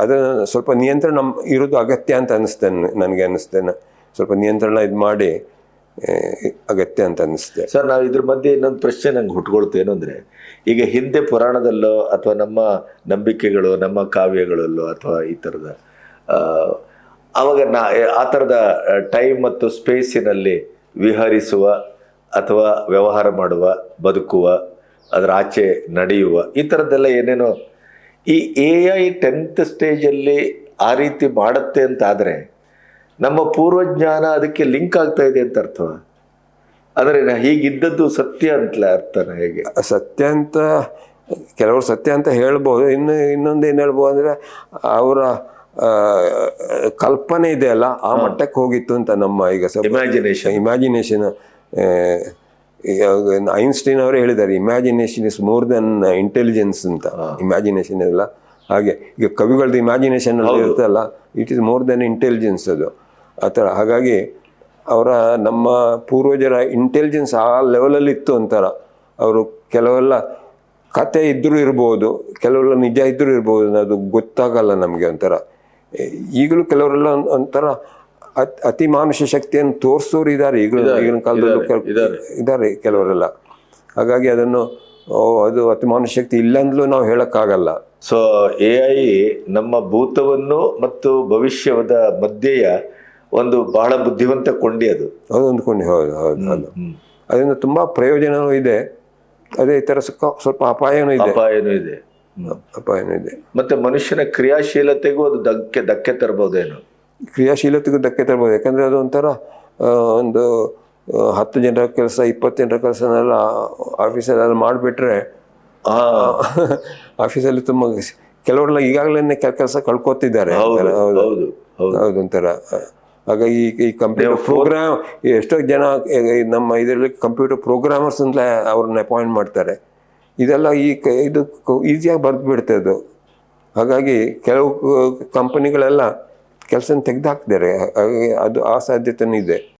ಅದನ್ನು ಸ್ವಲ್ಪ ನಿಯಂತ್ರಣ ಇರೋದು ಅಗತ್ಯ ಅಂತ ಅನ್ನಿಸ್ತೇನೆ ನನಗೆ ಅನ್ನಿಸ್ತೇನೆ ಸ್ವಲ್ಪ ನಿಯಂತ್ರಣ ಇದು ಮಾಡಿ ಅಗತ್ಯ ಅಂತ ಅನಿಸುತ್ತೆ ಸರ್, ನಾವು ಇದ್ರ ಮಧ್ಯೆ ಇನ್ನೊಂದು ಪ್ರಶ್ನೆ ನಂಗೆ ಹುಟ್ಕೊಳ್ತು ಏನು ಅಂದರೆ ಈಗ ಹಿಂದೆ ಪುರಾಣದಲ್ಲೋ ಅಥವಾ ನಮ್ಮ ನಂಬಿಕೆಗಳು, ನಮ್ಮ ಕಾವ್ಯಗಳಲ್ಲೋ ಅಥವಾ ಈ ಥರದ ಆವಾಗ ನಾ ಆ ಥರದ ಟೈಮ್ ಮತ್ತು ಸ್ಪೇಸಿನಲ್ಲಿ ವಿಹರಿಸುವ ಅಥವಾ ವ್ಯವಹಾರ ಮಾಡುವ, ಬದುಕುವ, ಅದರ ಆಚೆ ನಡೆಯುವ, ಈ ಥರದ್ದೆಲ್ಲ ಏನೇನೋ ಈ ಎ ಐ ಟೆಂತ್ ಸ್ಟೇಜಲ್ಲಿ ಆ ರೀತಿ ಮಾಡುತ್ತೆ ಅಂತ ಆದರೆ ನಮ್ಮ ಪೂರ್ವಜ್ಞಾನ ಅದಕ್ಕೆ ಲಿಂಕ್ ಆಗ್ತಾ ಇದೆ ಅಂತ ಅರ್ಥ. ಅಂದರೆ ನಾ ಹೀಗಿದ್ದದ್ದು ಸತ್ಯ ಅಂತಲ ಅರ್ಥನ ಹೇಗೆ? ಸತ್ಯ ಅಂತ ಕೆಲವರು ಸತ್ಯ ಅಂತ ಹೇಳ್ಬೋದು. ಇನ್ನು ಇನ್ನೊಂದು ಏನು ಹೇಳ್ಬೋದು ಅಂದರೆ ಅವರ ಕಲ್ಪನೆ ಇದೆ ಅಲ್ಲ ಆ ಮಟ್ಟಕ್ಕೆ ಹೋಗಿತ್ತು ಅಂತ ನಮ್ಮ ಈಗ ಇಮ್ಯಾಜಿನೇಷನ್ ಇಮ್ಯಾಜಿನೇಷನ್ ಐನ್ಸ್ಟೀನ್ ಅವರು ಹೇಳಿದ್ದಾರೆ imagination is more than intelligence ಅಂತ. ಇಮ್ಯಾಜಿನೇಷನ್ ಎಲ್ಲ ಹಾಗೆ ಈಗ ಕವಿಗಳದ್ದು ಇಮ್ಯಾಜಿನೇಷನ್ ಇರುತ್ತಲ್ಲ it is more than intelligence ಅದು. ಆ ಥರ. ಹಾಗಾಗಿ ಅವರ ನಮ್ಮ ಪೂರ್ವಜರ ಇಂಟೆಲಿಜೆನ್ಸ್ ಆ ಲೆವೆಲಲ್ಲಿ ಇತ್ತು ಅಂತಾರ. ಅವರು ಕೆಲವೆಲ್ಲ ಕತೆ ಇದ್ದರೂ ಇರ್ಬೋದು ಕೆಲವೆಲ್ಲ ನಿಜ ಇದ್ದರೂ ಇರ್ಬೋದು ಅದು ಗೊತ್ತಾಗಲ್ಲ ನಮಗೆ ಒಂಥರ. ಈಗಲೂ ಕೆಲವರೆಲ್ಲ ಒಂಥರ ಅತ್- ಅತಿ ಮಾನುಷ ಶಕ್ತಿಯನ್ನು ತೋರಿಸೋರು ಇದ್ದಾರೆ ಈಗಲೂ ಈಗಿನ ಕಾಲದಲ್ಲೂ ಕೆಲ- ಇದ್ದಾರೆ ಕೆಲವರೆಲ್ಲ. ಹಾಗಾಗಿ ಅದನ್ನು ಅದು ಅತಿ ಮಾನುಷ ಶಕ್ತಿ ಇಲ್ಲ ಅಂದ್ಲೂ ನಾವು ಹೇಳೋಕ್ಕಾಗಲ್ಲ. ಸೊ ಎ ಐ ನಮ್ಮ ಭೂತವನ್ನು ಮತ್ತು ಭವಿಷ್ಯದ ಮಧ್ಯೆಯ ಒಂದು ಬಹಳ ಬುದ್ಧಿವಂತ ಕೊಂಡಿ ಅದು ಅದೊಂದು ಕೊಂಡಿ ಹೌದು ಹೌದು ಹೌದು. ಅದರಿಂದ ತುಂಬಾ ಪ್ರಯೋಜನವೂ ಇದೆ. ಅದೇ ಥರ ಸ್ವಲ್ಪ ಅಪಾಯನೂ ಇದೆ. ಅಪಾಯನೂ ಇದೆ. ಅಪಾಯನೂ ಇದೆ. ಮತ್ತೆ ಮನುಷ್ಯನ ಕ್ರಿಯಾಶೀಲತೆಗೂ ಅದು ಧಕ್ಕೆ ಧಕ್ಕೆ ತರಬಹುದೇನು ಕ್ರಿಯಾಶೀಲತೆಗೂ ಧಕ್ಕೆ ತರಬಹುದು ಯಾಕಂದ್ರೆ ಅದು ಒಂಥರ ಒಂದು ಹತ್ತು ಜನರ ಕೆಲಸ ಇಪ್ಪತ್ತು ಜನರ ಕೆಲಸನೆಲ್ಲ ಆಫೀಸಲ್ಲೆಲ್ಲ ಮಾಡಿಬಿಟ್ರೆ ಆಫೀಸಲ್ಲಿ ತುಂಬ ಕೆಲವರೆಲ್ಲ ಈಗಾಗಲೇ ಕೆಲಸ ಕಳ್ಕೊತಿದ್ದಾರೆ. ಹೌದು ಹೌದು. ಹೌದು ಹೌದು. ಹೌದು ಒಂಥರ ಹಾಗಾಗಿ ಈ ಈ ಕಂಪ್ಯೂಟರ್ ಪ್ರೋಗ್ರಾಮ್ ಎಷ್ಟೋ ಜನ ನಮ್ಮ ಇದರಲ್ಲಿ ಕಂಪ್ಯೂಟರ್ ಪ್ರೋಗ್ರಾಮರ್ಸ್ ಅಂತ ಅವ್ರನ್ನ ಅಪಾಯಿಂಟ್ ಮಾಡ್ತಾರೆ. ಇದೆಲ್ಲ ಈ ಕ- ಇದು ಈಸಿಯಾಗಿ ಬರೆದು ಬಿಡ್ತದೆ ಅದು. ಹಾಗಾಗಿ ಕೆಲವು ಕಂಪನಿಗಳೆಲ್ಲ ಕೆಲಸ ತೆಗೆದು ಹಾಕ್ತಾರೆ ಹಾಗಾಗಿ ಅದು ಆ ಸಾಧ್ಯತೆನೂ ಇದೆ.